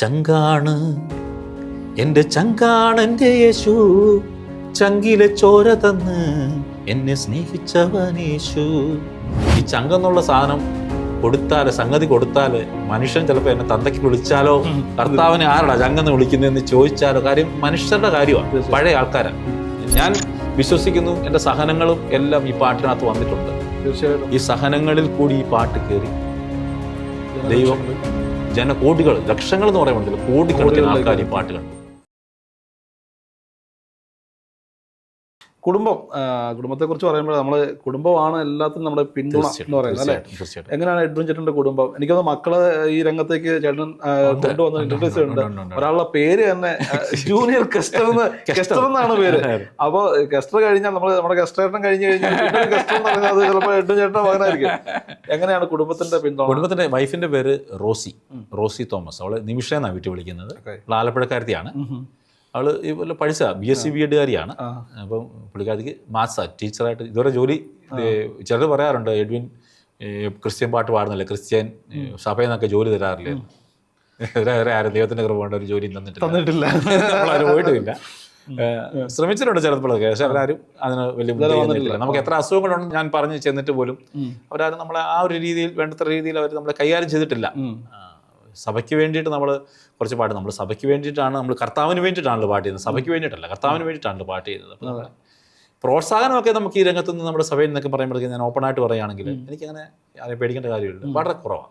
ചങ്കാണ്. എന്റെ ചങ്കാണ് എന്റെ യേശു ചങ്കിലെ ചോര തന്ന് എന്നെ സ്നേഹിച്ചവനേശു ഈ ചങ്കെന്നുള്ള സാധനം കൊടുത്താൽ സംഗതി കൊടുത്താൽ മനുഷ്യൻ ചിലപ്പോൾ എന്നെ തന്തയ്ക്ക് വിളിച്ചാലോ കർത്താവിനെ ആരടാ ചങ്കെന്ന് വിളിക്കുന്നതെന്ന് ചോദിച്ചാലോ കാര്യം മനുഷ്യരുടെ കാര്യമാണ് പഴയ ആൾക്കാരാണ് ഞാൻ വിശ്വസിക്കുന്നു എന്റെ സഹനങ്ങളും എല്ലാം ഈ പാട്ടിനകത്ത് വന്നിട്ടുണ്ട്. ഈ സഹനങ്ങളിൽ കൂടി ഈ പാട്ട് കയറി ദൈവം ജനകോടികൾ ലക്ഷങ്ങൾ എന്ന് പറയുമ്പോൾ കോടിക്കണക്കിന് ആൾക്കാർ ഈ പാട്ട് കണ്ടു കുടുംബം കുടുംബത്തെക്കുറിച്ച് പറയുമ്പോൾ നമ്മൾ കുടുംബമാണ് എല്ലാത്തിനും നമ്മുടെ പിന്തുണ എന്ന് പറയുന്നത് അല്ലേ? എങ്ങനെയാണ് എഡ്വിൻ ചേട്ടന്റെ കുടുംബം? എനിക്കൊന്ന് മക്കളെ ഈ രംഗത്തേക്ക് ചേട്ടൻ കൊണ്ടുവന്ന ഇൻട്രൊഡ്യൂസ് ഉണ്ട്. ഒരാളുടെ പേര് തന്നെ ജൂനിയർ കെസ്റ്റർ എന്ന് കെസ്റ്റർ എന്നാണ് പേര്. അപ്പൊ കെസ്റ്റർ കഴിഞ്ഞാൽ നമ്മൾ നമ്മുടെ കെസ്റ്റേട്ടൻ കഴിഞ്ഞ് കഴിഞ്ഞാൽ പിന്നെ കെസ്റ്റർ എന്ന് പറഞ്ഞാൽ അത് ചിലപ്പോൾ എഡ്വിൻ ചേട്ടൻ മകനായിരിക്കും. എങ്ങനെയാണ് കുടുംബത്തിന്റെ പിന്തുണ? കുടുംബത്തിന്റെ വൈഫിന്റെ പേര് റോസി റോസി തോമസ്. അവൾ നിമിഷ എന്നാണ് വീട്ടിൽ വിളിക്കുന്നത്. ആലപ്പുഴക്കാരത്തിയാണ്. അവൾ ഇതുപോലെ പഠിച്ച ബി എസ് സി ബി എഡുകാരിയാണ് ആ. അപ്പം പുള്ളിക്കാരിക്ക് മാത്സാ ടീച്ചറായിട്ട്. ഇതുവരെ ജോലി ചിലർ പറയാറുണ്ട് എഡ്വിൻ ക്രിസ്ത്യൻ പാട്ട് പാടുന്നില്ല ക്രിസ്ത്യൻ സഭയിൽ നിന്നൊക്കെ ജോലി തരാറില്ല? ആരും ദൈവത്തിന്റെ കൃപ കൊണ്ട് ഒരു ജോലി തന്നിട്ടില്ല. തന്നിട്ടില്ല. നമ്മളാരും ഏഹ് ശ്രമിച്ചിട്ടുണ്ട് ചിലപ്പോഴൊക്കെ പക്ഷെ അവരാരും അതിന് വലിയ ബുദ്ധിമുട്ടില്ല നമുക്ക് എത്ര അസുഖങ്ങളുണ്ടെന്ന് ഞാൻ പറഞ്ഞു ചെന്നിട്ട് പോലും അവരാരും നമ്മളെ ആ ഒരു രീതിയിൽ വേണ്ടത്ര രീതിയിൽ അവർ നമ്മളെ കൈകാര്യം ചെയ്തിട്ടില്ല. സഭയ്ക്ക് വേണ്ടിയിട്ട് നമ്മൾ കുറച്ച് പാട്ട് നമ്മൾ സഭയ്ക്ക് വേണ്ടിയിട്ടാണ് നമ്മൾ കർത്താവിന് വേണ്ടിയിട്ടാണല്ലോ പാട്ട് ചെയ്യുന്നത്. സഭയ്ക്ക് വേണ്ടിയിട്ടല്ല കർത്താവിന് വേണ്ടിയിട്ടാണല്ലോ പാട്ട് ചെയ്യുന്നത്. അപ്പോൾ നമ്മൾ പ്രോത്സാഹനമൊക്കെ നമുക്ക് ഈ രംഗത്ത് നിന്ന് നമ്മുടെ സഭയിൽ നിന്നൊക്കെ പറയുമ്പോഴേക്കും ഞാൻ ഓപ്പണായിട്ട് പറയുകയാണെങ്കിൽ എനിക്കങ്ങനെ ആരെ പേടിക്കേണ്ട കാര്യമില്ല. വളരെ കുറവാണ്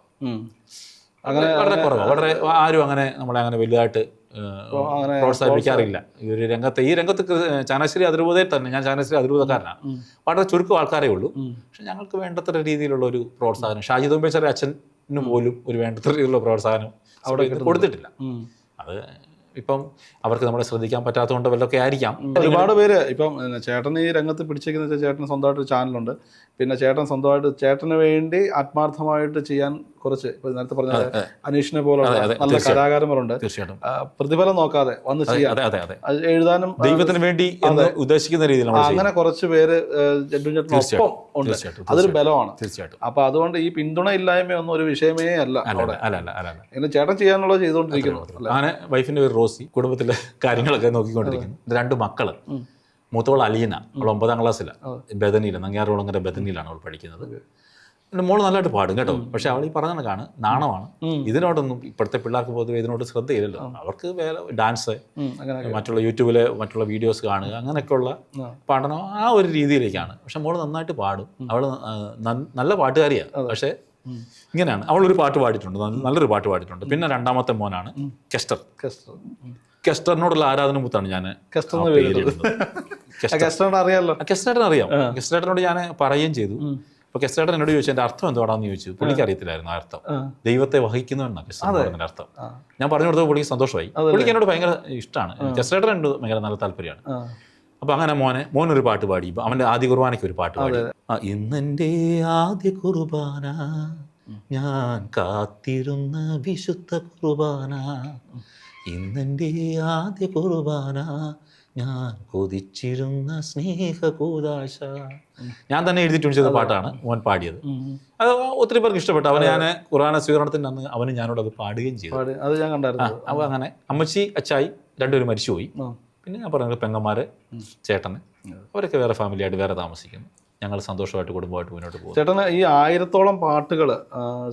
അങ്ങനെ വളരെ കുറവാണ് വളരെ ആരും അങ്ങനെ നമ്മളെ അങ്ങനെ വലുതായിട്ട് പ്രോത്സാഹിപ്പിക്കാറില്ല. ഈ ഒരു രംഗത്ത് ഈ രംഗത്ത് ചാനശ്രീ അതിരൂപതയിൽ തന്നെ ഞാൻ ചാനശ്രീ അതിരൂപതക്കാരനാണ്. വളരെ ചുരുക്കം ആൾക്കാരേ ഉള്ളൂ. പക്ഷെ ഞങ്ങൾക്ക് വേണ്ടത്ര രീതിയിലുള്ള ഒരു പ്രോത്സാഹനം. ഷാജി തുമ്പേശ്വര അച്ഛന് പോലും ഒരു വേണ്ടത്ര രീതിയിലുള്ള പ്രോത്സാഹനം അവിടെ കൊടുത്തിട്ടില്ല. അത് ഇപ്പം അവർക്ക് നമ്മളെ ശ്രദ്ധിക്കാൻ പറ്റാത്തതുകൊണ്ട് വല്ലതൊക്കെ ആയിരിക്കാം. ഒരുപാട് പേര് ഇപ്പം ചേട്ടൻ ഈ രംഗത്ത് പിടിച്ചേക്കുന്ന ചേട്ടൻ ചേട്ടന് സ്വന്തമായിട്ട് ഒരു ചാനലുണ്ട് പിന്നെ ചേട്ടൻ സ്വന്തമായിട്ട് ചേട്ടന് വേണ്ടി ആത്മാർത്ഥമായിട്ട് ചെയ്യാൻ കുറച്ച് ഇപ്പൊ നേരത്തെ പറഞ്ഞ അനീഷിനെ പോലുള്ള നല്ല. കലാകാരന്മാരുണ്ട്. തീർച്ചയായിട്ടും. പ്രതിഫലം നോക്കാതെ വന്ന് അത് എഴുതാനും ദൈവത്തിന് വേണ്ടി എന്ന് ഉദ്ദേശിക്കുന്ന രീതിയിൽ അങ്ങനെ കുറച്ച് പേര് തീർച്ചയായിട്ടും ഉണ്ട്. അതൊരു ബലമാണ്. തീർച്ചയായിട്ടും. അപ്പൊ അതുകൊണ്ട് ഈ പിന്തുണ ഇല്ലായ്മ ഒന്നും ഒരു വിഷയമേ അല്ല അല്ല ചേട്ടൻ ചെയ്യാനുള്ളത് ചെയ്തുകൊണ്ടിരിക്കുന്നു. അങ്ങനെ വൈഫിന്റെ പേര് റോസി കുടുംബത്തിലെ കാര്യങ്ങളൊക്കെ നോക്കിക്കൊണ്ടിരിക്കുന്നു. രണ്ട് മക്കൾ. മൂത്തവൾ അലീന അവൾ ഒമ്പതാം ക്ലാസ്സിലാണ് ബദനിയിലാണ് നങ്ങിയാറുളങ്ങര ബദനിയിലാണ് അവൾ പഠിക്കുന്നത്. എന്റെ മോൾ നല്ലതായിട്ട് പാടും കേട്ടോ. പക്ഷെ അവൾ ഈ പറഞ്ഞ കണക്കാണ് നാണമാണ് ഇതിനോടൊന്നും ഇപ്പോഴത്തെ പിള്ളേർക്ക് പൊതുവെ ഇതിനോട് ശ്രദ്ധയില്ലല്ലോ. അവർക്ക് വേറെ ഡാൻസ് അങ്ങനെ മറ്റുള്ള യൂട്യൂബിലെ മറ്റുള്ള വീഡിയോസ് കാണുക അങ്ങനെയൊക്കെയുള്ള പഠനം ആ ഒരു രീതിയിലേക്കാണ്. പക്ഷെ മോൾ നന്നായിട്ട് പാടും. അവൾ നല്ല പാട്ടുകാരിയാണ് പക്ഷേ ഇങ്ങനെയാണ്. അവൾ ഒരു പാട്ട് പാടിയിട്ടുണ്ട്. നല്ലൊരു പാട്ട് പാടിയിട്ടുണ്ട്. പിന്നെ രണ്ടാമത്തെ മോനാണ് കെസ്റ്റർ. കെസ്റ്റർ. കെസ്റ്ററിനോടുള്ള ആരാധന മുത്താണ് ഞാൻ. കെസ്റ്ററിനെ അറിയാം. കെസ്റ്റേട്ടനോട് ഞാൻ പറയുകയും ചെയ്തു. അപ്പൊ കെസ്റ്റേട്ടൻ എന്നോട് ചോദിച്ചു എന്റെ അർത്ഥം എന്താണെന്ന് ചോദിച്ചു. പുള്ളിക്ക് അറിയത്തില്ലായിരുന്നു ആ അർത്ഥം. ദൈവത്തെ വഹിക്കുന്നവനാണ് കെസ്റ്റേട്ടന്റെ അർത്ഥം. ഞാൻ പറഞ്ഞു കൊടുത്തപ്പോൾ പുള്ളിക്ക് സന്തോഷമായി. പുള്ളിക്ക് എന്നോട് ഭയങ്കര ഇഷ്ടമാണ്. കെസ്റ്റേട്ടൻ എന്നോട് ഭയങ്കര നല്ല താല്പര്യമാണ്. അപ്പോൾ അപ്പൊ അങ്ങനെ മോനെ മോൻ ഒരു പാട്ട് പാടി. അവന്റെ ആദ്യ കുർബാനയ്ക്ക് ഒരു പാട്ട് പാടി. ആ, ഇന്നെന്റെ ആദ്യ കുർബാന ഞാൻ കാത്തിരുന്ന വിശുദ്ധ കുർബാന ഇന്നെന്റെ ആദ്യ കുർബാന ഞാൻ കൊതിച്ചിരുന്ന സ്നേഹ കൂതാശ ഞാൻ തന്നെ എഴുതിയിട്ട് ചെയ്ത പാട്ടാണ് മോൻ പാടിയത്. അത് ഒത്തിരി പേർക്ക് ഇഷ്ടപ്പെട്ടു. അവന് ഞാൻ ഖുറാന സ്വീകരണത്തിന് അന്ന് അവന് ഞാനോട് അത് പാടുകയും ചെയ്തു. അത് ഞാൻ കണ്ടായിരുന്നു. അപ്പോൾ അങ്ങനെ അമ്മച്ചി അച്ചായി രണ്ടുപേരും മരിച്ചുപോയി. പിന്നെ ഞാൻ പറഞ്ഞത് പെങ്ങന്മാര് ചേട്ടന് അവരൊക്കെ വേറെ ഫാമിലിയായിട്ട് വേറെ താമസിക്കുന്നു. ഞങ്ങൾ സന്തോഷമായിട്ട് കുടുംബമായിട്ട് മുന്നോട്ട് പോകും ചേട്ടന് ഈ ആയിരത്തോളം പാട്ടുകൾ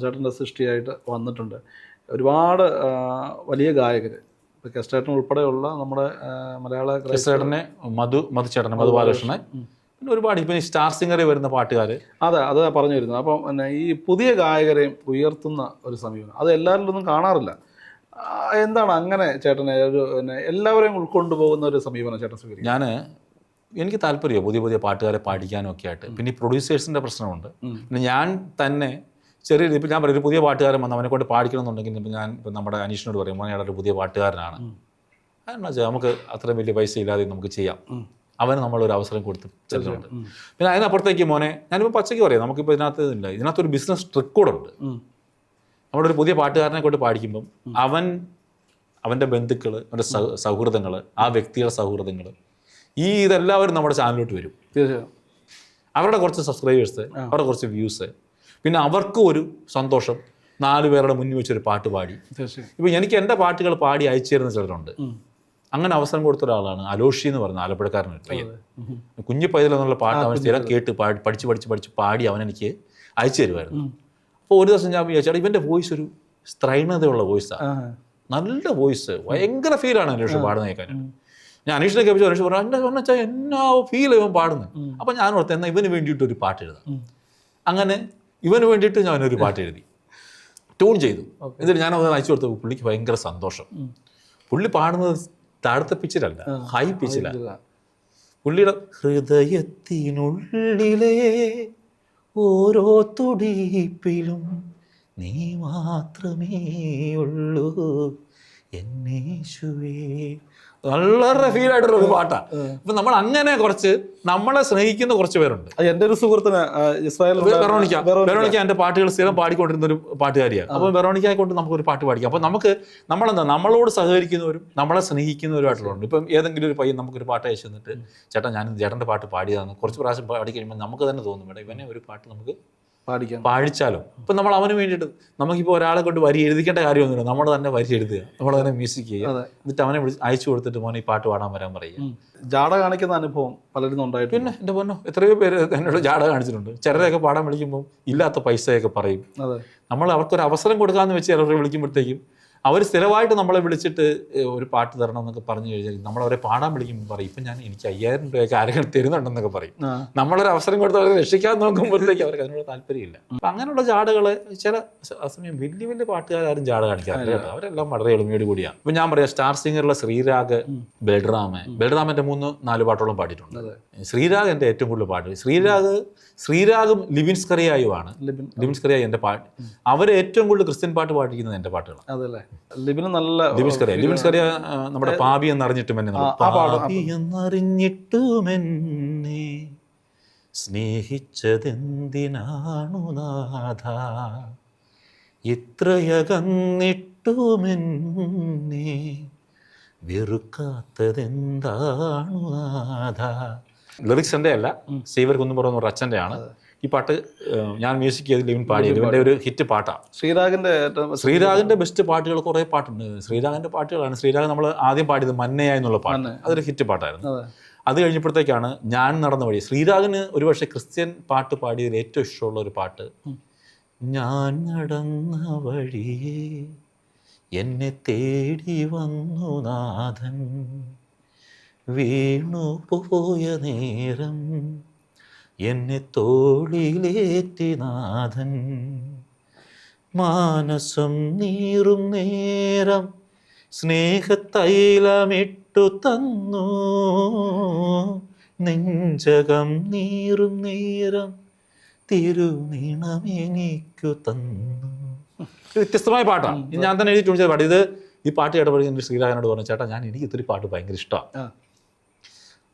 ചേട്ടന്റെ സൃഷ്ടിയായിട്ട് വന്നിട്ടുണ്ട്. ഒരുപാട് വലിയ ഗായകർ കെസ്റ്റേട്ടൻ ഉൾപ്പെടെയുള്ള നമ്മുടെ മലയാള കെസ്റ്റേട്ടനെ മധു മധു ചേട്ടനെ മധു ബാലകൃഷ്ണനെ. പിന്നെ ഒരുപാട് ഇപ്പം ഈ സ്റ്റാർ സിംഗറിൽ വരുന്ന പാട്ടുകാർ അതെ അത് പറഞ്ഞു വരുന്നത് അപ്പം പിന്നെ ഈ പുതിയ ഗായകരെയും ഉയർത്തുന്ന ഒരു സമീപനം. അത് എല്ലാവരിലൊന്നും കാണാറില്ല. എന്താണ് അങ്ങനെ ചേട്ടനെ ഒരു പിന്നെ എല്ലാവരെയും ഉൾക്കൊണ്ടു പോകുന്ന ഒരു സമീപനം ചേട്ടൻ സ്വീകരിക്കും ഞാൻ എനിക്ക് താല്പര്യമാണ് പുതിയ പുതിയ പാട്ടുകാരെ പാടിക്കാനും ഒക്കെ ആയിട്ട് പിന്നെ ഈ പ്രൊഡ്യൂസേഴ്സിന്റെ പ്രശ്നമുണ്ട്. പിന്നെ ഞാൻ തന്നെ ചെറിയ രീതി ഇപ്പം ഞാൻ പറയും ഒരു പുതിയ പാട്ടുകാരൻ വന്ന് അവനെ കൊണ്ട് പാടിക്കണം എന്നുണ്ടെങ്കിൽ ഇപ്പം ഞാൻ ഇപ്പം നമ്മുടെ അനീഷിനോട് പറയും മോനെ ഒരു പുതിയ പാട്ടുകാരനാണ്. അതെന്നാ വെച്ചാൽ നമുക്ക് അത്രയും വലിയ പൈസ ഇല്ലാതെ നമുക്ക് ചെയ്യാം. അവന് നമ്മളൊരു അവസരം കൊടുത്ത് ചെല്ലുന്നുണ്ട് പിന്നെ അതിനപ്പുറത്തേക്ക് മോനെ ഞാനിപ്പോൾ പച്ചയ്ക്ക് പറയാം നമുക്കിപ്പോൾ ഇതിനകത്ത് ഇല്ല. ഇതിനകത്തൊരു ബിസിനസ് ട്രിക്ക് കൂടെ ഉണ്ട്. നമ്മുടെ ഒരു പുതിയ പാട്ടുകാരനെ കൊണ്ട് പാടിക്കുമ്പം അവൻ അവന്റെ ബന്ധുക്കൾ അവന്റെ സൗ സൗഹൃദങ്ങൾ ആ വ്യക്തിയുടെ സൗഹൃദങ്ങൾ ഈ ഇതെല്ലാവരും നമ്മുടെ ചാനലിലോട്ട് വരും. അവരുടെ കുറച്ച് സബ്സ്ക്രൈബേഴ്സ് അവരുടെ കുറച്ച് വ്യൂസ് പിന്നെ അവർക്കും ഒരു സന്തോഷം. നാല് പേരുടെ മുന്നിൽ വെച്ചൊരു പാട്ട് പാടി. ഇപ്പം എനിക്ക് എന്റെ പാട്ടുകൾ പാടി അയച്ചു തരുന്ന ചിലരുണ്ട് അങ്ങനെ അവസരം കൊടുത്ത ഒരാളാണ് അലോഷി എന്ന് പറഞ്ഞ ആലപ്പുഴക്കാരൻ പയ്യൻ. കുഞ്ഞു പൈതൽ എന്നുള്ള പാട്ട് അവൻ സ്ഥിരം കേട്ട് പാടി പഠിച്ച് പഠിച്ച് പഠിച്ച് പാടി അവൻ എനിക്ക് അയച്ചു തരുമായിരുന്നു. അപ്പോൾ ഒരു ദിവസം ഞാൻ വിചാരിച്ചാൽ ഇവന്റെ വോയിസ് ഒരു സ്ത്രൈണതയുള്ള വോയിസാണ് ആണ് നല്ല വോയിസ് ഭയങ്കര ഫീലാണ് അനീഷ് പാടുന്ന കേൾക്കാൻ ഞാൻ അനീഷിനെ കേൾപ്പിച്ചു അനീഷ് പറഞ്ഞു എന്റെ പറഞ്ഞാൽ എന്നാ ഫീൽ ഇവൻ പാടുന്നത് അപ്പം ഞാൻ ഓർത്ത് എന്നാൽ ഇവന് വേണ്ടിയിട്ട് ഒരു പാട്ട് എഴുതാം. അങ്ങനെ ഇവന് വേണ്ടിയിട്ട് ഒരു പാട്ട് എഴുതി. ട്യൂൺ ചെയ്തു. എന്നിട്ട് ഞാൻ അത് അയച്ചു കൊടുത്തപ്പോൾ പുള്ളിക്ക് ഭയങ്കര സന്തോഷം. പുള്ളി പാടുന്നത് താഴത്തെ പിച്ചിലല്ല ഹൈ പിച്ചിലല്ല. പുള്ളിയുടെ ഹൃദയത്തിനുള്ളിലെ ഓരോ തുടിപ്പിലും നീ മാത്രമേ ഉള്ളൂ എന്നേശുവേ വളരെ ഫീൽ ആയിട്ടുള്ള ഒരു പാട്ടാണ് അപ്പൊ നമ്മൾ അങ്ങനെ കുറച്ച് നമ്മളെ സ്നേഹിക്കുന്ന കുറച്ച് പേരുണ്ട്. എന്റെ ഒരു സുഹൃത്തിന് വെറോണിക്ക. വെറോണിക്ക. എന്റെ പാട്ടുകൾ സ്ഥിരം പാടിക്കൊണ്ടിരുന്ന ഒരു പാട്ടുകാരിയാണ്. അപ്പൊ വെറോണിക്കയെ കൊണ്ട് നമുക്ക് ഒരു പാട്ട് പാടിക്കാം. അപ്പൊ നമുക്ക് നമ്മളെന്താ നമ്മളോട് സഹകരിക്കുന്നവരും നമ്മളെ സ്നേഹിക്കുന്നവരുമായിട്ടുള്ളവരുണ്ട് ഇപ്പം ഏതെങ്കിലും ഒരു പയ്യൻ നമുക്കൊരു പാട്ട് അയച്ചു തന്നിട്ട് ചേട്ടാ ഞാൻ ചേട്ടന്റെ പാട്ട് പാടിയതാണ് കുറച്ച് പ്രാവശ്യം പാടി കഴിയുമ്പോൾ നമുക്ക് തന്നെ തോന്നും. മേடம் ഇവനെ ഒരു പാട്ട് നമുക്ക് പാടിച്ചാലോ. ഇപ്പം നമ്മൾ അവന് വേണ്ടിയിട്ട് നമുക്കിപ്പോൾ ഒരാളെ കൊണ്ട് വരി എഴുതിക്കേണ്ട കാര്യമൊന്നുമില്ല. നമ്മൾ തന്നെ വരി എഴുതുക. നമ്മൾ തന്നെ മ്യൂസിക് ചെയ്യുക. എന്നിട്ട് അവനെ വിളിച്ച് അയച്ചു കൊടുത്തിട്ട് മോനെ ഈ പാട്ട് പാടാൻ വരാൻ പറയുക. ജാട കാണിക്കുന്ന അനുഭവം പലരും ഉണ്ടായിട്ട് പിന്നെ എന്റെ പൊന്നോ എത്രയോ പേര് എന്നോട് ജാട കാണിച്ചിട്ടുണ്ട്. ചിലരെയൊക്കെ പാടാൻ വിളിക്കുമ്പോൾ ഇല്ലാത്ത പൈസയൊക്കെ പറയും. നമ്മൾ അവർക്കൊരു അവസരം കൊടുക്കാന്ന് വെച്ച് ചിലരെ വിളിക്കുമ്പോഴത്തേക്കും അവർ സ്ഥിരമായിട്ട് നമ്മളെ വിളിച്ചിട്ട് ഒരു പാട്ട് തരണം എന്നൊക്കെ പറഞ്ഞു കഴിഞ്ഞാൽ നമ്മളവരെ പാടാൻ വിളിക്കുമ്പോൾ പറയും ഇപ്പം ഞാൻ എനിക്ക് അയ്യായിരം രൂപയൊക്കെ ആരെങ്കിലും തരുന്നുണ്ടെന്നൊക്കെ പറയും. നമ്മളൊരു അവസരം കൊടുത്ത് അവരെ രക്ഷിക്കാൻ നോക്കുമ്പോഴത്തേക്ക് അവർക്ക് അതിനുള്ള താല്പര്യമില്ല. അപ്പം അങ്ങനെയുള്ള ചാടുകൾ ചില അസമയം സമയം വലിയ വലിയ പാട്ടുകാരും ജാട കാണിക്കാറില്ല അവരെല്ലാം വളരെ എളിമയോട് കൂടിയാണ് ഇപ്പം ഞാൻ പറയാം സ്റ്റാർ സിംഗറിലെ ശ്രീരാഗ് ബൽറാമ്. ബൽറാമിന്റെ മൂന്ന് നാല് പാട്ടോളം പാടിയിട്ടുണ്ട്. ശ്രീരാഗ് എന്റെ ഏറ്റവും കൂടുതൽ പാട്ട്. ശ്രീരാഗ് ശ്രീരാഗും ലിവിൻസ് കറിയായുമാണ് ലിവിൻസ് കറിയായി എന്റെ പാട്ട്. അവർ ഏറ്റവും കൂടുതൽ ക്രിസ്ത്യൻ പാട്ട് പാടിക്കുന്നത് എന്റെ പാട്ടുകളാണ്. അതല്ലേ? ലിബിന് നല്ല ലിമിൻസ് കറിയ. ലിമിൻസ് കറിയ നമ്മുടെ പാപി എന്നറിഞ്ഞിട്ടും എന്നെ. പാപി എന്നറിഞ്ഞിട്ടുമെന്നെ. സ്നേഹിച്ചതെന്തിനാണു നാഥ? ഇത്രയകന്നിട്ടുമെന്നെ. വെറുക്കാത്തതെന്താണു നാഥ? ലിറിക്സ് എന്റെ അല്ല സീവർ കുന്നുപുറം എന്ന് പറഞ്ഞ അച്ഛന്റെ ആണ് ഈ പാട്ട് ഞാൻ മ്യൂസിക് ചെയ്ത് ലിവിൻ പാടി ഇവന്റെ ഒരു ഹിറ്റ് പാട്ടാണ് ശ്രീരാഗിന്റെ ശ്രീരാഗിന്റെ ബെസ്റ്റ് പാട്ടുകൾ കുറേ പാട്ടുണ്ട്. ശ്രീരാഗിന്റെ പാട്ടുകളാണ്. ശ്രീരാഗ് നമ്മൾ ആദ്യം പാടിയത് മന്നയ എന്നുള്ള പാട്ട്. അതൊരു ഹിറ്റ് പാട്ടായിരുന്നു. അതെ. അത് കഴിഞ്ഞപ്പോഴത്തേക്കാണ് ഞാൻ നടന്ന വഴി. ശ്രീരാഗിന് ഒരുപക്ഷെ ക്രിസ്ത്യൻ പാട്ട് പാടിയതിൽ ഏറ്റവും ഇഷ്ടമുള്ള ഒരു പാട്ട്. ഞാൻ നടന്ന വഴിയേ എന്നെ തേടി വന്നു നാഥൻ. വീണു പോയ നേരം എന്നെ തോളിലേറ്റി നാഥൻ. മാനസം നീറും നേരം സ്നേഹത്തൈലമിട്ടു തന്നു. നെഞ്ചകം നീറും നേരം തിരുനീണമെനിക്കു തന്നു. ഇത് വ്യത്യസ്തമായ പാട്ടാണ് ഞാൻ തന്നെ എഴുതി ചോദിച്ചത് പാട്ട് ഇത് ഈ പാട്ട് കേട്ടപ്പോൾ എന്റെ ശ്രീരാഗനോട് പറഞ്ഞു ചേട്ടാ ഞാൻ എനിക്ക് ഇത്തിരി പാട്ട് ഭയങ്കര ഇഷ്ടമാണ്.